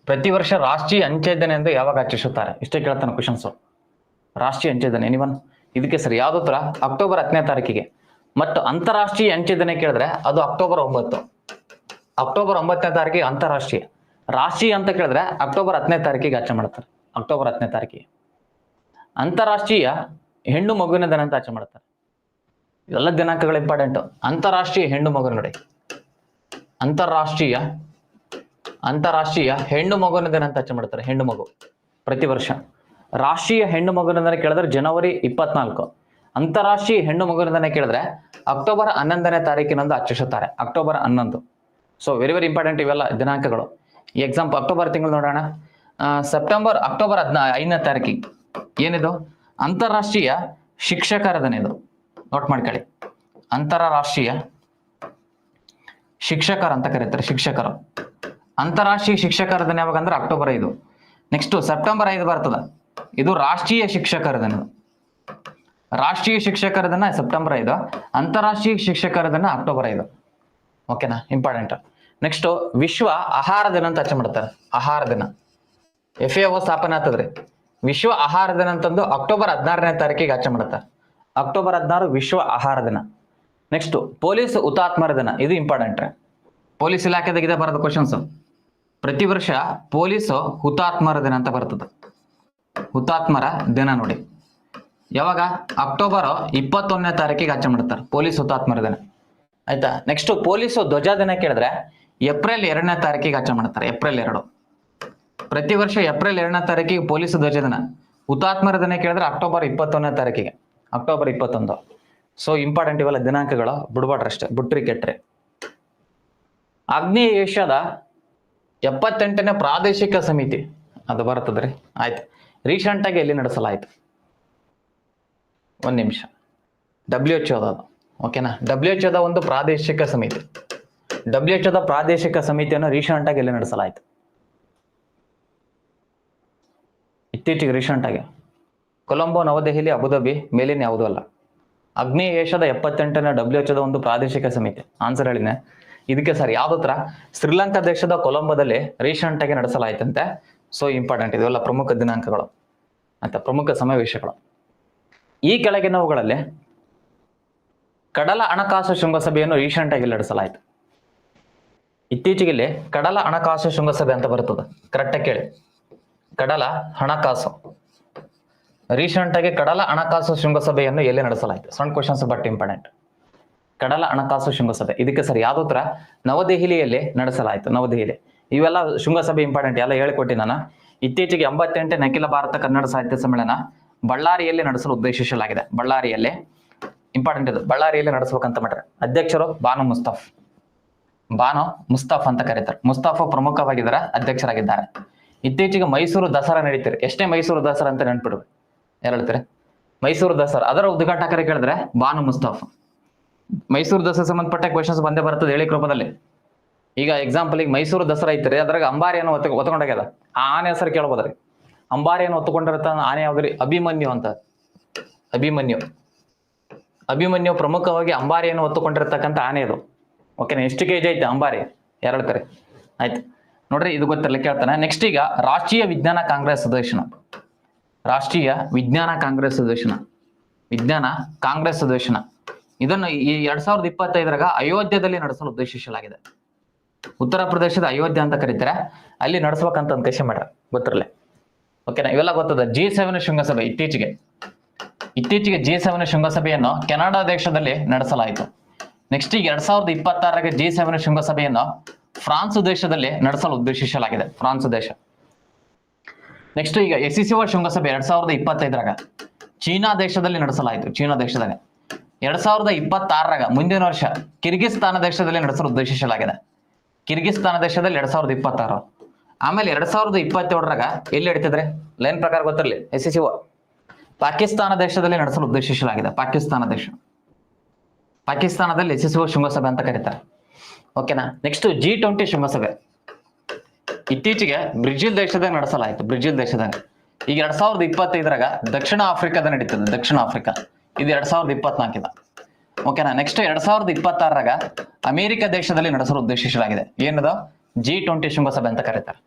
ಪ್ರತಿ ವರ್ಷ ರಾಷ್ಟ್ರೀಯ ಅಂಚೆ ದಿನ ಎಂದು ಯಾವಾಗ ಆಚರಿಸುತ್ತಾರೆ? ಇಷ್ಟೇ ಕೇಳ್ತಾನೆ ಕ್ವಶನ್ಸ್ ರಾಷ್ಟ್ರೀಯ ಅಂಚೆ ದಿನ ಎನಿವನ್ ಇದಕ್ಕೆ ಸರಿ, ಯಾವ್ದು ಉತ್ತರ? ಅಕ್ಟೋಬರ್ ಹತ್ತನೇ ತಾರೀಕಿಗೆ. ಮತ್ತು ಅಂತಾರಾಷ್ಟ್ರೀಯ ಅಂಚೆ ದಿನ ಕೇಳಿದ್ರೆ ಅದು ಅಕ್ಟೋಬರ್ ಒಂಬತ್ತು. ಅಕ್ಟೋಬರ್ ಒಂಬತ್ತನೇ ತಾರೀಕಿಗೆ ಅಂತಾರಾಷ್ಟ್ರೀಯ. ರಾಷ್ಟ್ರೀಯ ಅಂತ ಕೇಳಿದ್ರೆ ಅಕ್ಟೋಬರ್ ಹತ್ತನೇ ತಾರೀಕಿಗೆ ಆಚರಣೆ ಮಾಡ್ತಾರೆ. ಅಕ್ಟೋಬರ್ ಹತ್ತನೇ ತಾರೀಕಿಗೆ. ಅಂತಾರಾಷ್ಟ್ರೀಯ ಹೆಣ್ಣು ಮಗುವಿನ ದಿನ ಅಂತ ಆಚರಣೆ ಮಾಡ್ತಾರೆ. ಎಲ್ಲ ದಿನಾಂಕಗಳು ಇಂಪಾರ್ಟೆಂಟ್ ಅಂತಾರಾಷ್ಟ್ರೀಯ ಹೆಣ್ಣು ಮಗು ನೋಡಿ. ಅಂತಾರಾಷ್ಟ್ರೀಯ ಅಂತಾರಾಷ್ಟ್ರೀಯ ಹೆಣ್ಣು ಮಗುವಿನ ದಿನ ಅಂತ ಆಚರಣೆ ಮಾಡ್ತಾರೆ, ಹೆಣ್ಣು ಮಗು ಪ್ರತಿ ವರ್ಷ. ರಾಷ್ಟ್ರೀಯ ಹೆಣ್ಣು ಮಗುವಿನ ದಿನ ಕೇಳಿದ್ರೆ ಜನವರಿ ಇಪ್ಪತ್ನಾಲ್ಕು. ಅಂತಾರಾಷ್ಟ್ರೀಯ ಹೆಣ್ಣು ಮಗುವಿನ ದಿನ ಕೇಳಿದ್ರೆ ಅಕ್ಟೋಬರ್ ಹನ್ನೊಂದನೇ ತಾರೀಕಿನಂದು ಆಚರಿಸುತ್ತಾರೆ, ಅಕ್ಟೋಬರ್ ಹನ್ನೊಂದು. ಸೊ ವೆರಿ ವೆರಿ ಇಂಪಾರ್ಟೆಂಟ್ ಇವೆಲ್ಲ ದಿನಾಂಕಗಳು. ಎಕ್ಸಾಂಪಲ್ ಅಕ್ಟೋಬರ್ ತಿಂಗಳು ನೋಡೋಣ. ಸೆಪ್ಟೆಂಬರ್ ಅಕ್ಟೋಬರ್ ಹದಿನ, ಐದನೇ ತಾರೀಕಿಗೆ. ಏನಿದು? ಅಂತಾರಾಷ್ಟ್ರೀಯ ಶಿಕ್ಷಕರ ದಿನ ಇದು. ನೋಟ್ ಮಾಡ್ಕೊಳ್ಳಿ. ಅಂತಾರಾಷ್ಟ್ರೀಯ ಶಿಕ್ಷಕರ ಅಂತ ಕರೀತಾರೆ, ಶಿಕ್ಷಕರು. ಅಂತಾರಾಷ್ಟ್ರೀಯ ಶಿಕ್ಷಕರ ದಿನ ಯಾವಾಗ ಅಂದ್ರೆ ಅಕ್ಟೋಬರ್ ಐದು. ನೆಕ್ಸ್ಟ್ ಸೆಪ್ಟೆಂಬರ್ ಐದು ಬರ್ತದ. ಇದು ರಾಷ್ಟ್ರೀಯ ಶಿಕ್ಷಕರ ದಿನ. ರಾಷ್ಟ್ರೀಯ ಶಿಕ್ಷಕರ ದಿನ ಸೆಪ್ಟೆಂಬರ್ ಐದು, ಅಂತಾರಾಷ್ಟ್ರೀಯ ಶಿಕ್ಷಕರ ದಿನ ಅಕ್ಟೋಬರ್ ಐದು. ಓಕೆನಾ ಇಂಪಾರ್ಟೆಂಟ್ ನೆಕ್ಸ್ಟ್ ವಿಶ್ವ ಆಹಾರ ದಿನ ಅಂತ ಆಚರಣೆ ಮಾಡ್ತಾರೆ. ಆಹಾರ ದಿನ. ಎಫ್ ಎ ಸ್ಥಾಪನೆ ಆಗ್ತದ್ರಿ. ವಿಶ್ವ ಆಹಾರ ದಿನ ಅಂತಂದು ಅಕ್ಟೋಬರ್ ಹದಿನಾರನೇ ತಾರೀಕಿಗೆ ಆಚರಣೆ ಮಾಡುತ್ತೆ. ಅಕ್ಟೋಬರ್ ಹದಿನಾರು ವಿಶ್ವ ಆಹಾರ ದಿನ. ನೆಕ್ಸ್ಟ್ ಪೊಲೀಸ್ ಹುತಾತ್ಮರ ದಿನ. ಇದು ಇಂಪಾರ್ಟೆಂಟ್ ಪೊಲೀಸ್ ಇಲಾಖೆದಾಗ ಇದೆ ಬರೋದು ಕ್ವಶನ್ಸ್ ಪ್ರತಿ ವರ್ಷ ಪೊಲೀಸ್ ಹುತಾತ್ಮರ ದಿನ ಅಂತ ಬರ್ತದೆ. ಹುತಾತ್ಮರ ದಿನ ನೋಡಿ. ಯಾವಾಗ? ಅಕ್ಟೋಬರ್ ಇಪ್ಪತ್ತೊಂದನೇ ತಾರೀಕಿಗೆ ಆಚರಣೆ ಮಾಡ್ತಾರೆ ಪೊಲೀಸ್ ಹುತಾತ್ಮರ ದಿನ. ಆಯ್ತಾ? ನೆಕ್ಸ್ಟ್ ಪೊಲೀಸ್ ಧ್ವಜ ದಿನ ಕೇಳಿದ್ರೆ ಏಪ್ರಿಲ್ ಎರಡನೇ ತಾರೀಕಿಗೆ ಆಚರಣೆ ಮಾಡ್ತಾರೆ. ಏಪ್ರಿಲ್ ಎರಡು. ಪ್ರತಿ ವರ್ಷ ಏಪ್ರಿಲ್ ಎರಡನೇ ತಾರೀಕಿಗೆ ಪೊಲೀಸ್ ಧ್ವಜ ದಿನ ಹುತಾತ್ಮರ ದಿನ ಕೇಳಿದ್ರೆ ಅಕ್ಟೋಬರ್ ಇಪ್ಪತ್ತೊಂದನೇ ತಾರೀಕಿಗೆ. ಅಕ್ಟೋಬರ್ ಇಪ್ಪತ್ತೊಂದು. ಸೊ ಇಂಪಾರ್ಟೆಂಟ್ ಇವೆಲ್ಲ ದಿನಾಂಕಗಳು. ಬಿಡ್ಬಾಡ್ರಿ ಅಷ್ಟೇ. ಬಿಟ್ರಿ, ಕೆಟ್ರಿ. ಆಗ್ನೇಯ ಏಷ್ಯಾದ ಎಪ್ಪತ್ತೆಂಟನೇ ಪ್ರಾದೇಶಿಕ ಸಮಿತಿ. ಅದು ಬರ್ತದ್ರಿ. ಆಯ್ತು. ರೀಸೆಂಟ್ ಆಗಿ ಎಲ್ಲಿ ನಡೆಸಲಾಯ್ತು? ಒಂದ್ ನಿಮಿಷ. ಡಬ್ಲ್ಯೂ ಎಚ್ ಓದ ಓಕೆನಾ ಡಬ್ಲ್ಯೂ ಎಚ್ ಒಂದು ಪ್ರಾದೇಶಿಕ ಸಮಿತಿ. ಡಬ್ಲ್ಯೂ ಎಚ್ ಪ್ರಾದೇಶಿಕ ಸಮಿತಿಯನ್ನು ರೀಸೆಂಟ್ ಆಗಿ ಎಲ್ಲಿ ನಡೆಸಲಾಯ್ತು? ಇತ್ತೀಚೆಗೆ ರೀಸೆಂಟ್ ಆಗಿ. ಕೊಲಂಬೋ ನವದೆಹಲಿ, ಅಬುದಾಬಿ ಮೇಲಿನ ಯಾವುದೂ ಅಲ್ಲ. ಅಗ್ನಿ ಏಷ್ಯಾದ ಎಪ್ಪತ್ತೆಂಟನೇ ಡಬ್ಲ್ಯೂ ಎಚ್ದ ಒಂದು ಪ್ರಾದೇಶಿಕ ಸಮಿತಿ. ಆನ್ಸರ್ ಹೇಳಿದೆ ಇದಕ್ಕೆ ಸರ್ ಯಾವ್ದು ಉತ್ತರ? ಶ್ರೀಲಂಕಾ ದೇಶದ ಕೊಲಂಬೋದಲ್ಲಿ ರೀಸೆಂಟ್ ಆಗಿ ನಡೆಸಲಾಯ್ತಂತೆ. ಸೊ ಇಂಪಾರ್ಟೆಂಟ್ ಇದೆಲ್ಲ ಪ್ರಮುಖ ದಿನಾಂಕಗಳು. ಅಂತ ಪ್ರಮುಖ ಸಮಾವೇಶಗಳು. ಈ ಕೆಳಗಿನವುಗಳಲ್ಲಿ ಕಡಲ ಹಣಕಾಸು ಶೃಂಗಸಭೆಯನ್ನು ರೀಸೆಂಟ್ ಆಗಿ ನಡೆಸಲಾಯಿತು ಇತ್ತೀಚೆಗೆ ಕಡಲ ಹಣಕಾಸು ಶೃಂಗಸಭೆ ಅಂತ ಬರ್ತದೆ. ಕರೆಕ್ಟಾಗಿ ಕೇಳಿ. ಕಡಲ ಹಣಕಾಸು. ರೀಸೆಂಟ್ ಆಗಿ ಕಡಲ ಹಣಕಾಸು ಶೃಂಗಸಭೆಯನ್ನು ಎಲ್ಲಿ ನಡೆಸಲಾಯಿತು? ಸಣ್ಣ ಕ್ವಶನ್ಸ್ ಬಟ್ ಇಂಪಾರ್ಟೆಂಟ್ ಕಡಲ ಹಣಕಾಸು ಶೃಂಗಸಭೆ. ಇದಕ್ಕೆ ಸರ್ ಯಾವ್ದು ಉತ್ತರ? ನವದೆಹಲಿಯಲ್ಲಿ ನಡೆಸಲಾಯಿತು. ನವದೆಹಲಿ. ಇವೆಲ್ಲ ಶೃಂಗಸಭೆ ಇಂಪಾರ್ಟೆಂಟ್ ಎಲ್ಲ ಹೇಳಿಕೊಟ್ಟಿ ನಾನು. ಇತ್ತೀಚೆಗೆ ಎಂಬತ್ತೆಂಟನೇ ಅಖಿಲ ಭಾರತ ಕನ್ನಡ ಸಾಹಿತ್ಯ ಸಮ್ಮೇಳನ ಬಳ್ಳಾರಿಯಲ್ಲಿ ನಡೆಸಲು ಉದ್ದೇಶಿಸಲಾಗಿದೆ. ಬಳ್ಳಾರಿಯಲ್ಲಿ ಇಂಪಾರ್ಟೆಂಟ್ ಇದು. ಬಳ್ಳಾರಿಯಲ್ಲಿ ನಡೆಸಬೇಕಂತ ಮಾಡ್ರೆ ಅಧ್ಯಕ್ಷರು ಬಾನು ಮುಸ್ತಾಫ್. ಬಾನು ಮುಸ್ತಾಫ್ ಅಂತ ಕರೀತಾರೆ. ಮುಸ್ತಾಫ್ ಪ್ರಮುಖವಾಗಿದ್ದಾರೆ, ಅಧ್ಯಕ್ಷರಾಗಿದ್ದಾರೆ. ಇತ್ತೀಚೆಗೆ ಮೈಸೂರು ದಸರಾ ನಡೀತಾರೆ ಎಷ್ಟೇ ಮೈಸೂರು ದಸರಾ ಅಂತ ನೆನ್ಪಿಡು ಯಾರು ಹೇಳ್ತಾರೆ? ಮೈಸೂರು ದಸರಾ. ಅದರ ಉದ್ಘಾಟಕರೇ ಕೇಳಿದ್ರೆ ಬಾನು ಮುಸ್ತಾಫ್. ಮೈಸೂರು ದಸರಾ ಸಂಬಂಧಪಟ್ಟ ಕ್ವಶನ್ಸ್ ಬಂದೇ ಬರ್ತದೆ ಹೇಳಿ ರೂಪದಲ್ಲಿ ಈಗ ಎಕ್ಸಾಂಪಲ್ ಈಗ ಮೈಸೂರು ದಸರಾ ಐತ್ರಿ ಅದ್ರಾಗ ಅಂಬಾರಿಯನ್ನು ಒತ್ತ ಒತ್ಕೊಂಡಾಗ್ಯದ ಆ ಆನೆ ಹೆಸರು ಕೇಳ್ಬೋದ್ರಿ ಅಂಬಾರಿಯನ್ನು ಒತ್ತುಕೊಂಡಿರತ್ತ ಆನೆ ಯಾವ್ದ್ರಿ? ಅಭಿಮನ್ಯು ಅಂತ. ಅಭಿಮನ್ಯು. ಅಭಿಮನ್ಯು ಪ್ರಮುಖವಾಗಿ ಅಂಬಾರಿಯನ್ನು ಹೊತ್ತುಕೊಂಡಿರ್ತಕ್ಕಂಥ ಆನೆ ಇದು ಓಕೆನಾ ಎಷ್ಟು ಕೆ ಜಿ ಐತೆ ಅಂಬಾರಿ. ಯಾರು ಹೇಳ್ತಾರೆ? ಆಯ್ತು. ನೋಡ್ರಿ, ಇದು ಗೊತ್ತಿರಲಿ, ಕೇಳ್ತಾನೆ. ನೆಕ್ಸ್ಟ್ ಈಗ ರಾಷ್ಟ್ರೀಯ ವಿಜ್ಞಾನ ಕಾಂಗ್ರೆಸ್ ಅಧಿವೇಶನ ರಾಷ್ಟ್ರೀಯ ವಿಜ್ಞಾನ ಕಾಂಗ್ರೆಸ್ ಅಧಿವೇಶನ ವಿಜ್ಞಾನ ಕಾಂಗ್ರೆಸ್ ಅಧಿವೇಶನ ಇದನ್ನು ಈ ಎರಡ್ ಸಾವಿರದ ಇಪ್ಪತ್ತೈದರಾಗ ಅಯೋಧ್ಯದಲ್ಲಿ ನಡೆಸಲು ಉದ್ದೇಶಿಸಲಾಗಿದೆ. ಉತ್ತರ ಪ್ರದೇಶದ ಅಯೋಧ್ಯ ಅಂತ ಕರೀತಾರೆ. ಅಲ್ಲಿ ನಡೆಸಬೇಕಂತ ಒಂದು ಕೃಷಿ ಮಾಡ್ಯಾರ ಗೊತ್ತಿರಲಿ ಓಕೆನಾ ಇವೆಲ್ಲ ಗೊತ್ತದ? ಜಿ ಸೆವೆನ್ ಶೃಂಗಸಭೆ ಇತ್ತೀಚೆಗೆ. ಇತ್ತೀಚೆಗೆ ಜಿ ಸೆವೆನ್ ಶೃಂಗಸಭೆಯನ್ನು ಕೆನಡಾ ದೇಶದಲ್ಲಿ ನಡೆಸಲಾಯಿತು. ನೆಕ್ಸ್ಟ್ ಈಗ ಎರಡ್ ಸಾವಿರದ ಇಪ್ಪತ್ತಾರಕ್ಕೆ ಜಿ ಸೆವೆನ್ ಶೃಂಗಸಭೆಯನ್ನು ಫ್ರಾನ್ಸ್ ದೇಶದಲ್ಲಿ ನಡೆಸಲು ಉದ್ದೇಶಿಸಲಾಗಿದೆ. ಫ್ರಾನ್ಸ್ ದೇಶ. ನೆಕ್ಸ್ಟ್ ಈಗ ಎಸ್ ಸಿ ಶೃಂಗಸಭೆ ಎರಡ್ ಸಾವಿರದ ಇಪ್ಪತ್ತೈದರಾಗ ಚೀನಾ ದೇಶದಲ್ಲಿ ನಡೆಸಲಾಯಿತು. ಚೀನಾ ದೇಶದಾಗ ಎರಡ್ ಸಾವಿರದ ಇಪ್ಪತ್ತಾರರಾಗ ಮುಂದಿನ ವರ್ಷ ಕಿರ್ಗಿಸ್ತಾನ ದೇಶದಲ್ಲಿ ನಡೆಸಲು ಉದ್ದೇಶಿಸಲಾಗಿದೆ. ಕಿರ್ಗಿಸ್ತಾನ ದೇಶದಲ್ಲಿ ಎರಡ್ ಸಾವಿರದ ಇಪ್ಪತ್ತಾರು. ಆಮೇಲೆ ಎರಡ್ ಸಾವಿರದ ಇಪ್ಪತ್ತೇಳರಾಗ ಎಲ್ಲಿ ಹಿಡಿತಿದ್ರೆ ಲೈನ್ ಪ್ರಕಾರ ಗೊತ್ತಿರಲಿ. ಎಸ್ ಸಿ ಪಾಕಿಸ್ತಾನ ದೇಶದಲ್ಲಿ ನಡೆಸಲು ಉದ್ದೇಶಿಸಲಾಗಿದೆ. ಪಾಕಿಸ್ತಾನ ದೇಶ. ಪಾಕಿಸ್ತಾನದಲ್ಲಿ ಎಸ್ ಸಿ ಶೃಂಗಸಭೆ ಅಂತ ಕರೀತಾರೆ. ಓಕೆನಾ? ನೆಕ್ಸ್ಟ್ ಜಿ ಟ್ವೆಂಟಿ ಶೃಂಗಸಭೆ. ಇತ್ತೀಚೆಗೆ ಬ್ರೆಜಿಲ್ ದೇಶದಾಗ ನಡೆಸಲಾಯಿತು, ಬ್ರೆಜಿಲ್ ದೇಶದಾಗ. ಈಗ ಎರಡ್ ಸಾವಿರದ ಇಪ್ಪತ್ತೈದರಾಗ ದಕ್ಷಿಣ ಆಫ್ರಿಕಾದ ನಡೀತದೆ, ದಕ್ಷಿಣ ಆಫ್ರಿಕಾ. ಇದು ಎರಡ್ ಸಾವಿರದ ಇಪ್ಪತ್ನಾಲ್ಕಿದ. ಓಕೆನಾ? ನೆಕ್ಸ್ಟ್ ಎರಡ್ ಸಾವಿರದ ಇಪ್ಪತ್ತಾರರಾಗ ಅಮೆರಿಕ ದೇಶದಲ್ಲಿ ನಡೆಸಲು ಉದ್ದೇಶಿಸಲಾಗಿದೆ. ಏನದ? ಜಿ ಟ್ವೆಂಟಿ ಶೃಂಗಸಭೆ ಅಂತ ಕರೀತಾರೆ.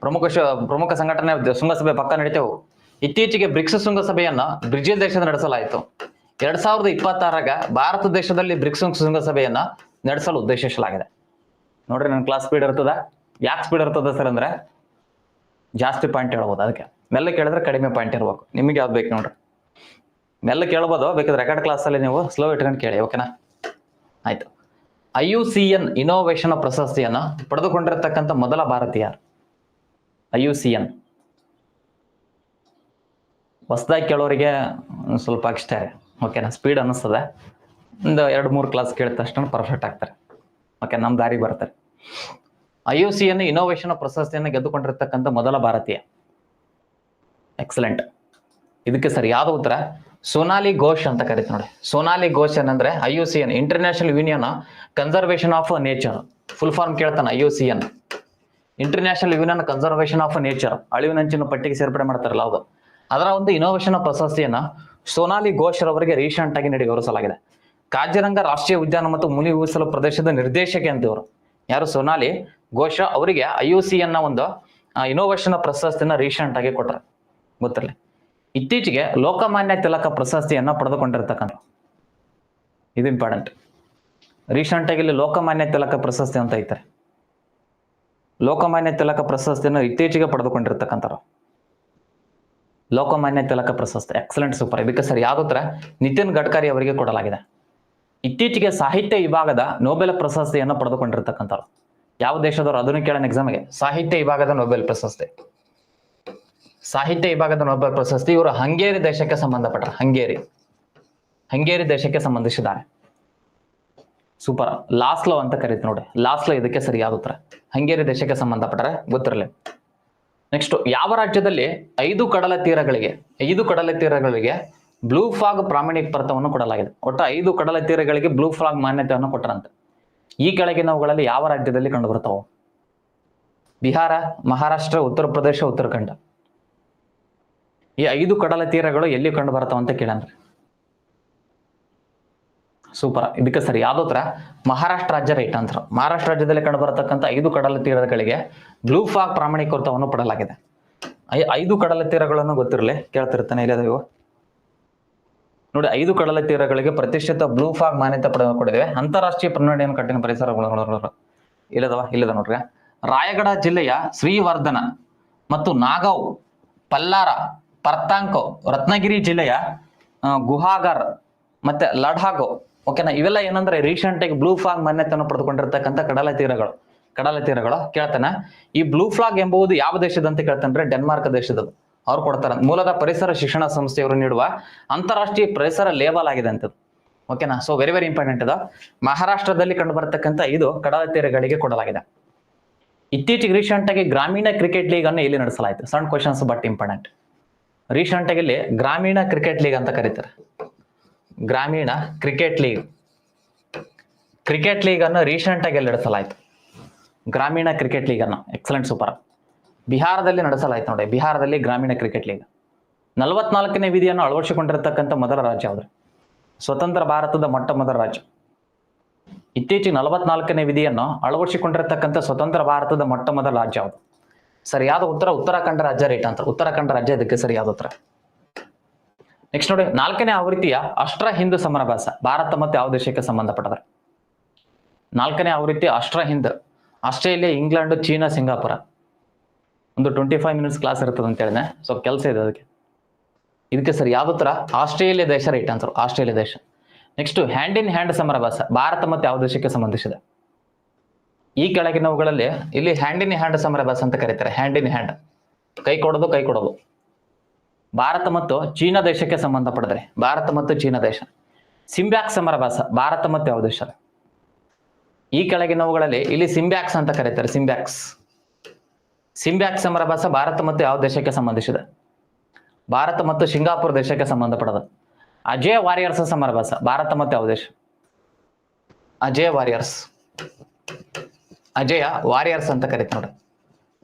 ಪ್ರಮುಖ ಪ್ರಮುಖ ಸಂಘಟನೆ ಶೃಂಗಸಭೆ ಪಕ್ಕ ನಡೀತೇವು. ಇತ್ತೀಚೆಗೆ ಬ್ರಿಕ್ಸ್ ಶೃಂಗಸಭೆಯನ್ನ ಬ್ರೆಜಿಲ್ ದೇಶದ ನಡೆಸಲಾಯಿತು. ಎರಡ್ ಸಾವಿರದ ಇಪ್ಪತ್ತಾರಾಗ ಭಾರತ ದೇಶದಲ್ಲಿ ಬ್ರಿಕ್ಸ್ ಶೃಂಗಸಭೆಯನ್ನ ನಡೆಸಲು ಉದ್ದೇಶಿಸಲಾಗಿದೆ. ನೋಡ್ರಿ ನನ್ನ ಕ್ಲಾಸ್ ಸ್ಪೀಡ್ ಇರ್ತದ? ಯಾಕೆ ಸ್ಪೀಡ್ ಇರ್ತದ ಸರ್ ಅಂದ್ರೆ? ಜಾಸ್ತಿ ಪಾಯಿಂಟ್ ಹೇಳ್ಬೋದು ಅದಕ್ಕೆ. ಮೆಲ್ಲ ಕೇಳಿದ್ರೆ ಕಡಿಮೆ ಪಾಯಿಂಟ್ ಇರ್ಬೇಕು. ನಿಮಗೆ ಯಾವ್ದು ಬೇಕು ನೋಡ್ರಿ? ಮೆಲ್ಲ ಕೇಳ್ಬೋದು, ಬೇಕಾದ್ರೆ ರೆಕಾರ್ಡ್ ಕ್ಲಾಸಲ್ಲಿ ನೀವು ಸ್ಲೋ ಇಟ್ಕೊಂಡು ಕೇಳಿ ಓಕೆನಾ ಆಯ್ತು. I U C N innovation ಪ್ರಶಸ್ತಿಯನ್ನು ಪಡೆದುಕೊಂಡಿರತಕ್ಕಂಥ ಮೊದಲ ಭಾರತೀಯ ಐ ಯು ಸಿ ಎನ್. ಹೊಸದಾಗಿ ಕೇಳೋರಿಗೆ ಸ್ವಲ್ಪ ಅಷ್ಟೇ ಓಕೆನಾ ಸ್ಪೀಡ್ ಅನ್ನಿಸ್ತದೆ. ಒಂದು ಎರಡು ಮೂರು ಕ್ಲಾಸ್ ಕೇಳಿದ ತಕ್ಷಣ ಪರ್ಫೆಕ್ಟ್ ಆಗ್ತಾರೆ. ಓಕೆ ನಮ್ಮ ದಾರಿ ಬರ್ತಾರೆ ಐ ಯು ಸಿಯನ್ನು ಇನೋವೇಷನ್ ಪ್ರಶಸ್ತಿಯನ್ನು ಗೆದ್ದುಕೊಂಡಿರ್ತಕ್ಕಂಥ ಮೊದಲ ಭಾರತೀಯ. ಎಕ್ಸಲೆಂಟ್ ಇದಕ್ಕೆ ಸರ್, ಯಾವ್ದು ಉತ್ತರ? ಸೋನಾಲಿ ಘೋಷ್ ಅಂತ ಕರೀತಾರೆ ನೋಡಿ. ಸೋನಾಲಿ ಘೋಷ್ ಏನಂದ್ರೆ I U C N international union conservation of nature full form ಕೇಳ್ತಾನೆ I U C N international union conservation of nature ಅಳಿವಿನಂಚಿನ ಪಟ್ಟಿಗೆ ಸೇರ್ಪಡೆ ಮಾಡ್ತಾರಲ್ಲ ಅದು ಅದರ ಒಂದು ಇನೋವೇಷನ್ ಪ್ರಶಸ್ತಿಯನ್ನ ಸೋನಾಲಿ ಘೋಷ್ ರವರಿಗೆ ರೀಸೆಂಟ್ ಆಗಿ ನೀಡಿ ಗೌರವಿಸಲಾಗಿದೆ. ಕಾಜಿರಂಗ ರಾಷ್ಟ್ರೀಯ ಉದ್ಯಾನ ಮತ್ತು ಮುನಿ ಉಳಿಸಲು ಪ್ರದೇಶದ ನಿರ್ದೇಶಕಿ ಅಂತವರು ಯಾರು? ಸೋನಾಲಿ ಘೋಷ ಅವರಿಗೆ ಐ ಯು ಸಿ ಅನ್ನ ಒಂದು ಇನೋವೇಷನ್ ಪ್ರಶಸ್ತಿಯನ್ನ ರೀಸೆಂಟ್ ಆಗಿ ಕೊಟ್ಟರೆ ಗೊತ್ತಿರಲಿ. ಇತ್ತೀಚೆಗೆ ಲೋಕಮಾನ್ಯ ತಿಲಕ ಪ್ರಶಸ್ತಿಯನ್ನ ಪಡೆದುಕೊಂಡಿರ್ತಕ್ಕಂಥ. ಇದು ಇಂಪಾರ್ಟೆಂಟ್ ರೀಸೆಂಟ್ ಆಗಿ ಇಲ್ಲಿ ಲೋಕಮಾನ್ಯ ತಿಲಕ ಪ್ರಶಸ್ತಿ ಅಂತ ಐತಾರೆ ಲೋಕಮಾನ್ಯ ತಿಲಕ ಪ್ರಶಸ್ತಿಯನ್ನು ಇತ್ತೀಚೆಗೆ ಪಡೆದುಕೊಂಡಿರ್ತಕ್ಕಂಥವ್ರು. ಲೋಕಮಾನ್ಯ ತಿಲಕ ಪ್ರಶಸ್ತಿ. ಎಕ್ಸಲೆಂಟ್ ಸೂಪರ್ ಇದಕ್ಕೆ ಸರ್ ಯಾವ್ದು ನಿತಿನ್ ಗಡ್ಕರಿ ಅವರಿಗೆ ಕೊಡಲಾಗಿದೆ. ಇತ್ತೀಚೆಗೆ ಸಾಹಿತ್ಯ ವಿಭಾಗದ ನೋಬೆಲ್ ಪ್ರಶಸ್ತಿಯನ್ನು ಪಡೆದುಕೊಂಡಿರ್ತಕ್ಕಂಥವ್ರು. ಯಾವ ದೇಶದವರು? ಅದನ್ನು ಕೇಳೋಣ ಎಕ್ಸಾಮ್ಗೆ ಸಾಹಿತ್ಯ ವಿಭಾಗದ ನೊಬೆಲ್ ಪ್ರಶಸ್ತಿ. ಸಾಹಿತ್ಯ ವಿಭಾಗದ ನೋಬೆಲ್ ಪ್ರಶಸ್ತಿ ಇವರು ಹಂಗೇರಿ ದೇಶಕ್ಕೆ ಸಂಬಂಧಪಟ್ಟ ಹಂಗೇರಿ. ಹಂಗೇರಿ ದೇಶಕ್ಕೆ ಸಂಬಂಧಿಸಿದ್ದಾರೆ. ಸೂಪರ್. ಲಾಸ್ಲೋ ಅಂತ ಕರೀತು ನೋಡಿ. ಲಾಸ್ಲೋ ಇದಕ್ಕೆ ಸರಿಯಾದ ಉತ್ತರ. ಹಂಗೇರಿ ದೇಶಕ್ಕೆ ಸಂಬಂಧಪಟ್ಟರೆ ಗೊತ್ತಿರಲಿ. ನೆಕ್ಸ್ಟ್ ಯಾವ ರಾಜ್ಯದಲ್ಲಿ ಐದು ಕಡಲ ತೀರಗಳಿಗೆ ಐದು ಕಡಲ ತೀರಗಳಿಗೆ ಬ್ಲೂ ಫಾಗ್ ಪ್ರಾಮಾಣಿಕ ಪರ್ತವನ್ನು ಕೊಡಲಾಗಿದೆ. ಒಟ್ಟು ಐದು ಕಡಲ ತೀರಗಳಿಗೆ ಬ್ಲೂ ಫ್ಲಾಗ್ ಮಾನ್ಯತೆಯನ್ನು ಕೊಟ್ಟರಂತೆ. ಈ ಕೆಳಗಿನವುಗಳಲ್ಲಿ ಯಾವ ರಾಜ್ಯದಲ್ಲಿ ಕಂಡು ಬರ್ತಾವು ಬಿಹಾರ, ಮಹಾರಾಷ್ಟ್ರ, ಉತ್ತರ ಪ್ರದೇಶ, ಉತ್ತರಾಖಂಡ. ಈ ಐದು ಕಡಲ ತೀರಗಳು ಎಲ್ಲಿ ಕಂಡು ಬರ್ತಾವ ಅಂತ ಕೇಳಂದ್ರೆ ಸೂಪರ್ ಇದಕ್ಕೆ ಸರಿ. ಯಾವ್ದೋ ಉತ್ತರ? ಮಹಾರಾಷ್ಟ್ರ ರಾಜ್ಯ ರೈಟ್ ಆನ್ಸರ್ ಮಹಾರಾಷ್ಟ್ರ ರಾಜ್ಯದಲ್ಲಿ ಕಂಡು ಬರತಕ್ಕಂಥ ಐದು ಕಡಲ ತೀರಗಳಿಗೆ ಬ್ಲೂ ಫಾಗ್ ಪ್ರಾಮಾಣೀಕೃತವನ್ನು ಪಡಲಾಗಿದೆ ಐದು ಕಡಲ ತೀರಗಳನ್ನು ಗೊತ್ತಿರಲಿ, ಕೇಳ್ತಿರ್ತಾನೆ ಇಲ್ಲದ ನೀವು. ನೋಡಿ, ಐದು ಕಡಲ ತೀರಗಳಿಗೆ ಪ್ರತಿಷ್ಠಿತ ಬ್ಲೂ ಫಾಗ್ ಮಾನ್ಯತೆ ಪಡೆದು ಕೊಡಿದ್ದೇವೆ ಅಂತಾರಾಷ್ಟ್ರೀಯ ಪನ್ನಡಿಯನ್ನು ಕಠಿಣ ಪರಿಸರಗಳು ಇಲ್ಲದವ, ಇಲ್ಲದ ನೋಡ್ರಿ. ರಾಯಗಢ ಜಿಲ್ಲೆಯ ಶ್ರೀವರ್ಧನ ಮತ್ತು ನಾಗಾವ್ ಪಲ್ಲಾರ, ಪರ್ತಾಂಕೋ, ರತ್ನಗಿರಿ ಜಿಲ್ಲೆಯ ಗುಹಾಗರ್ ಮತ್ತೆ ಲಡಾಖೋ ಓಕೆನಾ ಇವೆಲ್ಲ ಏನಂದ್ರೆ ರೀಸೆಂಟ್ ಆಗಿ ಬ್ಲೂ ಫ್ಲಾಗ್ ಮಾನ್ಯತೆಯನ್ನು ಪಡೆದುಕೊಂಡಿರ್ತಕ್ಕಂಥ ಕಡಲ ತೀರಗಳು. ಕಡಲ ತೀರಗಳು ಕೇಳ್ತಾನೆ. ಈ ಬ್ಲೂ ಫ್ಲಾಗ್ ಎಂಬುದು ಯಾವ ದೇಶದ ಅಂತ ಕೇಳ್ತಾನ್ರೆ ಡೆನ್ಮಾರ್ಕ್ ದೇಶದದು. ಅವ್ರು ಕೊಡ್ತಾರೆ. ಮೂಲದ ಪರಿಸರ ಶಿಕ್ಷಣ ಸಂಸ್ಥೆಯವರು ನೀಡುವ ಅಂತಾರಾಷ್ಟ್ರೀಯ ಪರಿಸರ ಲೇಬಲ್ ಆಗಿದೆ ಅಂತದ್ದು ಓಕೆನಾ ಸೊ ವೆರಿ ವೆರಿ ಇಂಪಾರ್ಟೆಂಟ್ ಅದ ಮಹಾರಾಷ್ಟ್ರದಲ್ಲಿ ಕಂಡು ಬರತಕ್ಕಂಥ ಇದು ಕಡಲ ತೀರಗಳಿಗೆ ಕೊಡಲಾಗಿದೆ. ಇತ್ತೀಚೆಗೆ ರೀಸೆಂಟ್ ಆಗಿ ಗ್ರಾಮೀಣ ಕ್ರಿಕೆಟ್ ಲೀಗ್ ಅನ್ನು ಇಲ್ಲಿ ನಡೆಸಲಾಯಿತು. ಸಣ್ಣ ಕ್ವಶನ್ಸ್ ಬಟ್ ಇಂಪಾರ್ಟೆಂಟ್ ರೀಸೆಂಟ್ ಆಗಿ ಇಲ್ಲಿ ಗ್ರಾಮೀಣ ಕ್ರಿಕೆಟ್ ಲೀಗ್ ಅಂತ ಕರೀತಾರೆ. ಗ್ರಾಮೀಣ ಕ್ರಿಕೆಟ್ ಲೀಗ್ ಕ್ರಿಕೆಟ್ ಲೀಗ್ ಅನ್ನು ರೀಸೆಂಟ್ ಆಗಿ ಇಲ್ಲಿ ನಡೆಸಲಾಯಿತು. ಗ್ರಾಮೀಣ ಕ್ರಿಕೆಟ್ ಲೀಗ್ ಅನ್ನು. ಎಕ್ಸಲೆಂಟ್ ಸೂಪರ್ ಬಿಹಾರದಲ್ಲಿ ನಡೆಸಲಾಯಿತು ನೋಡಿ, ಬಿಹಾರದಲ್ಲಿ ಗ್ರಾಮೀಣ ಕ್ರಿಕೆಟ್ ಲೀಗ್ ನಲವತ್ನಾಲ್ಕನೇ ವಿಧಿಯನ್ನು ಅಳವಡಿಸಿಕೊಂಡಿರತಕ್ಕಂಥ ಮೊದಲ ರಾಜ್ಯ ಯಾವುದು? ಸ್ವತಂತ್ರ ಭಾರತದ ಮೊಟ್ಟ ಮೊದಲ ರಾಜ್ಯ. ಇತ್ತೀಚೆಗೆ ನಲವತ್ನಾಲ್ಕನೇ ವಿಧಿಯನ್ನು ಅಳವಡಿಸಿಕೊಂಡಿರತಕ್ಕಂಥ ಸ್ವತಂತ್ರ ಭಾರತದ ಮೊಟ್ಟ ಮೊದಲ ರಾಜ್ಯ ಯಾವುದು? ಸರಿಯಾದ ಉತ್ತರ? ಉತ್ತರಾಖಂಡ ರಾಜ್ಯ ರೈಟ್ ಅಂತ. ಉತ್ತರಾಖಂಡ ರಾಜ್ಯ ಇದಕ್ಕೆ ಸರಿಯಾದ ಉತ್ತರ? ನೆಕ್ಸ್ಟ್ ನೋಡಿ, ನಾಲ್ಕನೇ ಆವೃತ್ತಿಯ ಅಷ್ಟ್ರ ಹಿಂದೂ ಸಮರಭಾಸ, ಭಾರತ ಮತ್ತು ಯಾವ ದೇಶಕ್ಕೆ ಸಂಬಂಧಪಟ್ಟದ? ನಾಲ್ಕನೇ ಆವೃತ್ತಿ AustraHind Australia, England, China, Singapore. ಒಂದು ಟ್ವೆಂಟಿ ಫೈವ್ ಮಿನಿಟ್ಸ್ ಕ್ಲಾಸ್ ಇರ್ತದೆ ಅಂತ ಹೇಳಿದೆ ಸೊ ಕೆಲಸ ಇದೆ ಅದಕ್ಕೆ. ಇದಕ್ಕೆ ಸರ್ ಯಾವ ಥರ ಆಸ್ಟ್ರೇಲಿಯಾ ದೇಶ ರೈಟ್ ಆನ್ಸರ್ ಆಸ್ಟ್ರೇಲಿಯಾ ದೇಶ. ನೆಕ್ಸ್ಟ್ ಹ್ಯಾಂಡ್ ಇನ್ ಹ್ಯಾಂಡ್ ಸಮರಭಾಸ. ಭಾರತ ಮತ್ತು ಯಾವ ದೇಶಕ್ಕೆ ಸಂಬಂಧಿಸಿದೆ? ಈ ಕೆಳಗಿನವುಗಳಲ್ಲಿ ಇಲ್ಲಿ ಹ್ಯಾಂಡ್ ಇನ್ ಹ್ಯಾಂಡ್ ಸಮರಭಾಸ ಅಂತ ಕರೀತಾರೆ. ಹ್ಯಾಂಡ್ ಇನ್ ಹ್ಯಾಂಡ್ ಕೈ ಕೊಡೋದು ಕೈ ಕೊಡೋದು. ಭಾರತ ಮತ್ತು ಚೀನಾ ದೇಶಕ್ಕೆ ಸಂಬಂಧಪಡಿದ್ರೆ ಭಾರತ ಮತ್ತು ಚೀನಾ ದೇಶ. ಸಿಂಬ್ಯಾಕ್ ಸಮರಭಾಸ. ಭಾರತ ಮತ್ತು ಯಾವ ದೇಶ? ಈ ಕೆಳಗಿನವುಗಳಲ್ಲಿ ಇಲ್ಲಿ ಸಿಂಬ್ಯಾಕ್ಸ್ ಅಂತ ಕರೀತಾರೆ. ಸಿಂಬ್ಯಾಕ್ಸ್ ಸಿಂಬ್ಯಾಕ್ ಸಮರಭಾಸ ಭಾರತ ಮತ್ತು ಯಾವ ದೇಶಕ್ಕೆ ಸಂಬಂಧಿಸಿದೆ? ಭಾರತ ಮತ್ತು ಸಿಂಗಾಪುರ ದೇಶಕ್ಕೆ ಸಂಬಂಧಪಡದ. ಅಜಯ ವಾರಿಯರ್ಸ್ ಸಮರಭಾಸ ಭಾರತ ಮತ್ತು ಯಾವ ದೇಶ? ಅಜಯ ವಾರಿಯರ್ಸ್. ಅಜಯ ವಾರಿಯರ್ಸ್ ಅಂತ ಕರೀತ ನೋಡ್ರಿ.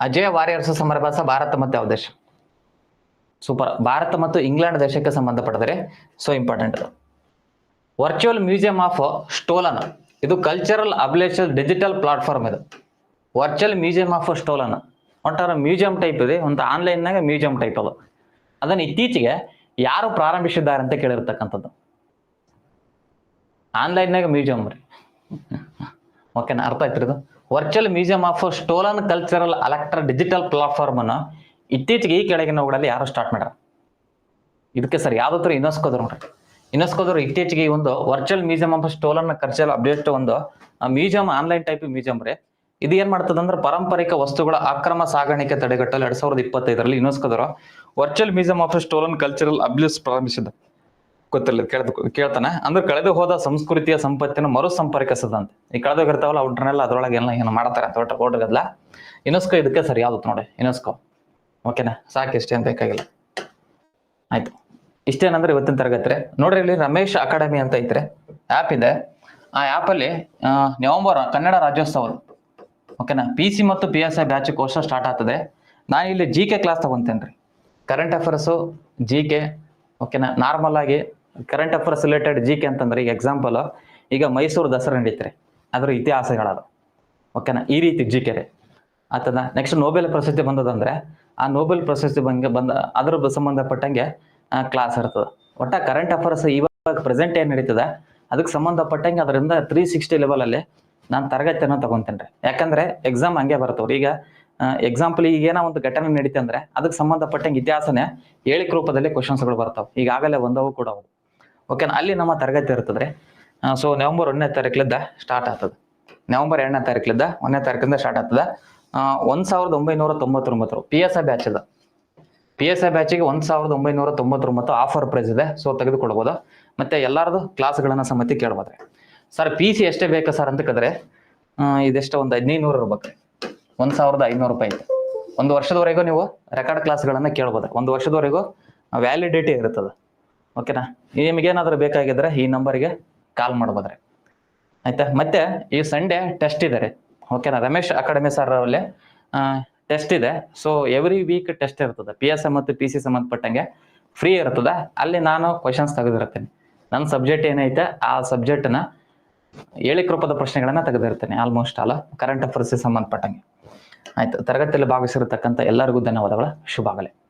ಅಜಯ ವಾರಿಯರ್ಸ್ ಸಮರಭಾಸ ಭಾರತ ಮತ್ತು ಯಾವ ದೇಶ? ಸೂಪರ್ ಭಾರತ ಮತ್ತು ಇಂಗ್ಲೆಂಡ್ ದೇಶಕ್ಕೆ ಸಂಬಂಧಪಡದ್ರೆ. So important virtual museum of stolen ಇದು ಕಲ್ಚರಲ್ ಅಬ್ಲೇಷನ್ ಡಿಜಿಟಲ್ ಪ್ಲಾಟ್ಫಾರ್ಮ್ ಇದು. ವರ್ಚುವಲ್ ಮ್ಯೂಸಿಯಂ ಆಫ್ ಸ್ಟೋಲನ್ ಒಂಥರ ಮ್ಯೂಸಿಯಂ ಟೈಪ್ ಇದೆ ಒಂದು ಆನ್ಲೈನ್ನಾಗ ಮ್ಯೂಸಿಯಂ ಟೈಪ್ ಅದು. ಅದನ್ನು ಇತ್ತೀಚೆಗೆ ಯಾರು ಪ್ರಾರಂಭಿಸಿದ್ದಾರೆ ಅಂತ ಕೇಳಿರ್ತಕ್ಕಂಥದ್ದು. ಆನ್ಲೈನ್ನಾಗ ಮ್ಯೂಸಿಯಂ ರೀ. ಓಕೆನಾ ಅರ್ಥ ಆಯ್ತು ಇದು. Virtual museum of stolen cultural ಅಲೆಕ್ಟ್ರ digital platform ಅನ್ನು ಇತ್ತೀಚೆಗೆ ಈ ಕೆಳಗಿನವುಗಳಲ್ಲಿ ಯಾರು ಸ್ಟಾರ್ಟ್ ಮಾಡ್ಯಾರ? ಇದಕ್ಕೆ ಸರ್ ಯಾವ್ದಾದ್ರು ಇನ್ನೊಸ್ಕೋದ್ರು ನೋಡ್ರಿ. ಇನ್ನೊಸ್ಕೋದ್ರು ಇತ್ತೀಚೆಗೆ ಒಂದು virtual museum of stolen cultural update ಒಂದು ಮ್ಯೂಸಿಯಂ ಆನ್ಲೈನ್ ಟೈಪ್ ಮ್ಯೂಸಿಯಂ ರೀ. ಇದು ಏನ್ ಮಾಡ್ತದೆ ಅಂದ್ರೆ ಪಾರಂಪರಿಕ ವಸ್ತುಗಳ ಅಕ್ರಮ ಸಾಗಾಣಿಕೆ ತಡೆಗಟ್ಟಲು ಎರಡ್ ಸಾವಿರದ ಇಪ್ಪತ್ತೈದರಲ್ಲಿ ಯುನೆಸ್ಕೋದವರು virtual museum of stolen cultural abuse ಪ್ರಾರಂಭಿಸಿದ ಗೊತ್ತಿರಲ್ಲ ಕೇಳ್ದ ಕೇಳ್ತಾನೆ. ಅಂದ್ರೆ ಕಳೆದು ಹೋದ ಸಂಸ್ಕೃತಿಯ ಸಂಪತ್ತಿನ ಮರು ಸಂಪರ್ಕಿಸದಂತೆ ಈ ಕಳೆದೋಗಿರ್ತಾವಲ್ಲ ಅವ್ರನ್ನೆಲ್ಲ ಅದ್ರೊಳಗೆ ಎಲ್ಲ ಏನು ಮಾಡ್ತಾರೆ, ತೋಟ, ತೋಟಗದ್ಲ. ಯುನೆಸ್ಕೋ ಇದಕ್ಕೆ ಸರಿ ಯಾವ್ದು ನೋಡಿ, ಯುನೆಸ್ಕೋ. ಓಕೆನಾ ಸಾಕು, ಇಷ್ಟೇ ಅಂತ ಬೇಕಾಗಿಲ್ಲ. ಆಯ್ತು. ಇಷ್ಟೇನಂದ್ರೆ ಇವತ್ತಿನ ತರಗತಿ ನೋಡ್ರಿ ಇಲ್ಲಿ ರಮೇಶ್ ಅಕಾಡೆಮಿ ಅಂತ ಐತ್ರಿ. ಆ್ಯಪ್ ಇದೆ. ಆ ಆ್ಯಪಲ್ಲಿ ನವೆಂಬರ್, ಕನ್ನಡ ರಾಜ್ಯೋತ್ಸವ. ಓಕೆನಾ ಪಿ ಸಿ ಮತ್ತು P S I batch course start ಆಗ್ತದೆ. ನಾನು ಇಲ್ಲಿ ಜಿ ಕೆ ಕ್ಲಾಸ್ ತಗೊಂತೇನೆ ರೀ ಕರೆಂಟ್ ಅಫೇರ್ಸು ಜಿ ಕೆ ಓಕೆನಾ ನಾರ್ಮಲ್ ಆಗಿ current affairs related G K ಅಂತಂದ್ರೆ ಈಗ ಎಕ್ಸಾಂಪಲ್ ಈಗ ಮೈಸೂರು ದಸರಾ ನಡೀತಾರೆ. ಅದರ ಇತಿಹಾಸಗಳದು ಓಕೆನಾ ಈ ರೀತಿ ಜಿ ಕೆ ರೀ. ಆತದ ನೆಕ್ಸ್ಟ್ ನೋಬೆಲ್ ಪ್ರಶಸ್ತಿ ಬಂದದಂದ್ರೆ, ಆ ನೋಬೆಲ್ ಪ್ರಶಸ್ತಿ ಬಂಗೆ ಬಂದ, ಅದ್ರ ಸಂಬಂಧಪಟ್ಟಂಗೆ ಕ್ಲಾಸ್ ಇರ್ತದೆ. ಒಟ್ಟ ಕರೆಂಟ್ ಅಫೇರ್ಸ್ ಇವಾಗ ಪ್ರೆಸೆಂಟ್ ಏನ್ ನಡೀತದೆ ಅದಕ್ಕೆ ಸಂಬಂಧಪಟ್ಟಂಗೆ ಅದರಿಂದ ತ್ರೀ ಸಿಕ್ಸ್ಟಿ ಲೆವೆಲ್ ಅಲ್ಲಿ ನಾನು ತರಗತಿಯನ್ನು ತಗೊಂತೇನೆ ರೀ ಯಾಕಂದ್ರೆ ಎಕ್ಸಾಮ್ ಹಂಗೆ ಬರ್ತವ್ರಿ. ಈಗ ಎಕ್ಸಾಂಪಲ್ ಈಗ ಏನೋ ಒಂದು ಘಟನೆ ನಡೀತೆ ಅಂದ್ರೆ ಅದಕ್ಕೆ ಸಂಬಂಧಪಟ್ಟಂಗೆ ಇತಿಹಾಸನೇ ಹೇಳಿಕ ರೂಪದಲ್ಲಿ ಕ್ವಶನ್ಸ್ಗಳು ಬರ್ತಾವೆ. ಈಗಾಗಲೇ ಒಂದವು ಕೂಡ ಅವು. ಓಕೆನಾ ಅಲ್ಲಿ ನಮ್ಮ ತರಗತಿ ಇರ್ತದ್ರಿ. ಸೊ ನವೆಂಬರ್ ಒಂದನೇ ತಾರೀಕಲಿದ್ದ ಸ್ಟಾರ್ಟ್ ಆಗ್ತದೆ. ನವೆಂಬರ್ ಎರಡನೇ ತಾರೀಕಲಿದ್ದ ಒಂದನೇ ತಾರೀಕಿಂದ ಸ್ಟಾರ್ಟ್ ಆಗ್ತದೆ. ಒಂದ್ ಸಾವಿರದ ಒಂಬೈನೂರ ತೊಂಬತ್ತೊಂಬತ್ತು ಪಿ ಎಸ್ ಐ ಬ್ಯಾಚ್ ಇದೆ. ಪಿ ಎಸ್ ಐ ಬ್ಯಾಚಿಗೆ ಒಂದ್ ಸಾವಿರದ ಒಂಬೈನೂರ ತೊಂಬತ್ತೊಂಬತ್ತು ಆಫರ್ ಪ್ರೈಸ್ ಇದೆ. ಸೊ ತೆಗೆದುಕೊಳ್ಬೋದು ಮತ್ತೆ ಎಲ್ಲರದು ಕ್ಲಾಸ್ಗಳನ್ನ ಸಮಿತಿ ಕೇಳ್ಬೋದ್ರಿ. ಸರ್ ಪಿ ಸಿ ಎಷ್ಟೇ ಬೇಕಾ ಸರ್ ಅಂತ ಕೇಳಿದ್ರೆ ಇದೆಷ್ಟೋ ಒಂದು ಹದಿನೈದು ನೂರು ಇರ್ಬೇಕ್ರಿ ಒಂದ್ ಸಾವಿರದ ಐನೂರು ರೂಪಾಯಿ ಐತೆ. ಒಂದು ವರ್ಷದವರೆಗೂ ನೀವು ರೆಕಾರ್ಡ್ ಕ್ಲಾಸ್ಗಳನ್ನು ಕೇಳ್ಬೋದು. ಒಂದು ವರ್ಷದವರೆಗೂ ವ್ಯಾಲಿಡಿಟಿ ಇರ್ತದೆ. ಓಕೆನಾ ನಿಮಗೇನಾದ್ರೂ ಬೇಕಾಗಿದ್ರೆ ಈ ನಂಬರಿಗೆ ಕಾಲ್ ಮಾಡ್ಬೋದ್ರಿ ಆಯ್ತಾ? ಮತ್ತೆ ಈ ಸಂಡೇ ಟೆಸ್ಟ್ ಇದೆ ರೀ. ಓಕೆನಾ ರಮೇಶ್ ಅಕಾಡೆಮಿ ಸರ್ ಅಲ್ಲಿ ಟೆಸ್ಟ್ ಇದೆ. ಸೊ ಎವ್ರಿ ವೀಕ್ ಟೆಸ್ಟ್ ಇರ್ತದೆ. ಪಿ ಎಸ್ ಎಂ ಮತ್ತು ಪಿ ಸಿ ಸಂಬಂಧಪಟ್ಟಂಗೆ ಫ್ರೀ ಇರ್ತದೆ. ಅಲ್ಲಿ ನಾನು ಕ್ವಶನ್ಸ್ ತೆಗೆದಿರ್ತೀನಿ. ನನ್ನ ಸಬ್ಜೆಕ್ಟ್ ಏನೈತೆ? ಆ ಸಬ್ಜೆಕ್ಟ್ನ ಹೇಳಿಕ ರೂಪದ ಪ್ರಶ್ನೆಗಳನ್ನ ತೆಗೆದಿರ್ತೇನೆ ಆಲ್ಮೋಸ್ಟ್ ಅಲ್ಲ? ಕರೆಂಟ್ ಅಫೇರ್ಸ್ ಸಂಬಂಧಪಟ್ಟಂಗೆ. ಆಯ್ತು, ತರಗತಿಯಲ್ಲಿ ಭಾಗವಹಿಸಿರತಕ್ಕಂಥ ಎಲ್ಲರಿಗೂ ಧನ್ಯವಾದಗಳು, ಶುಭಾಗಲಿ.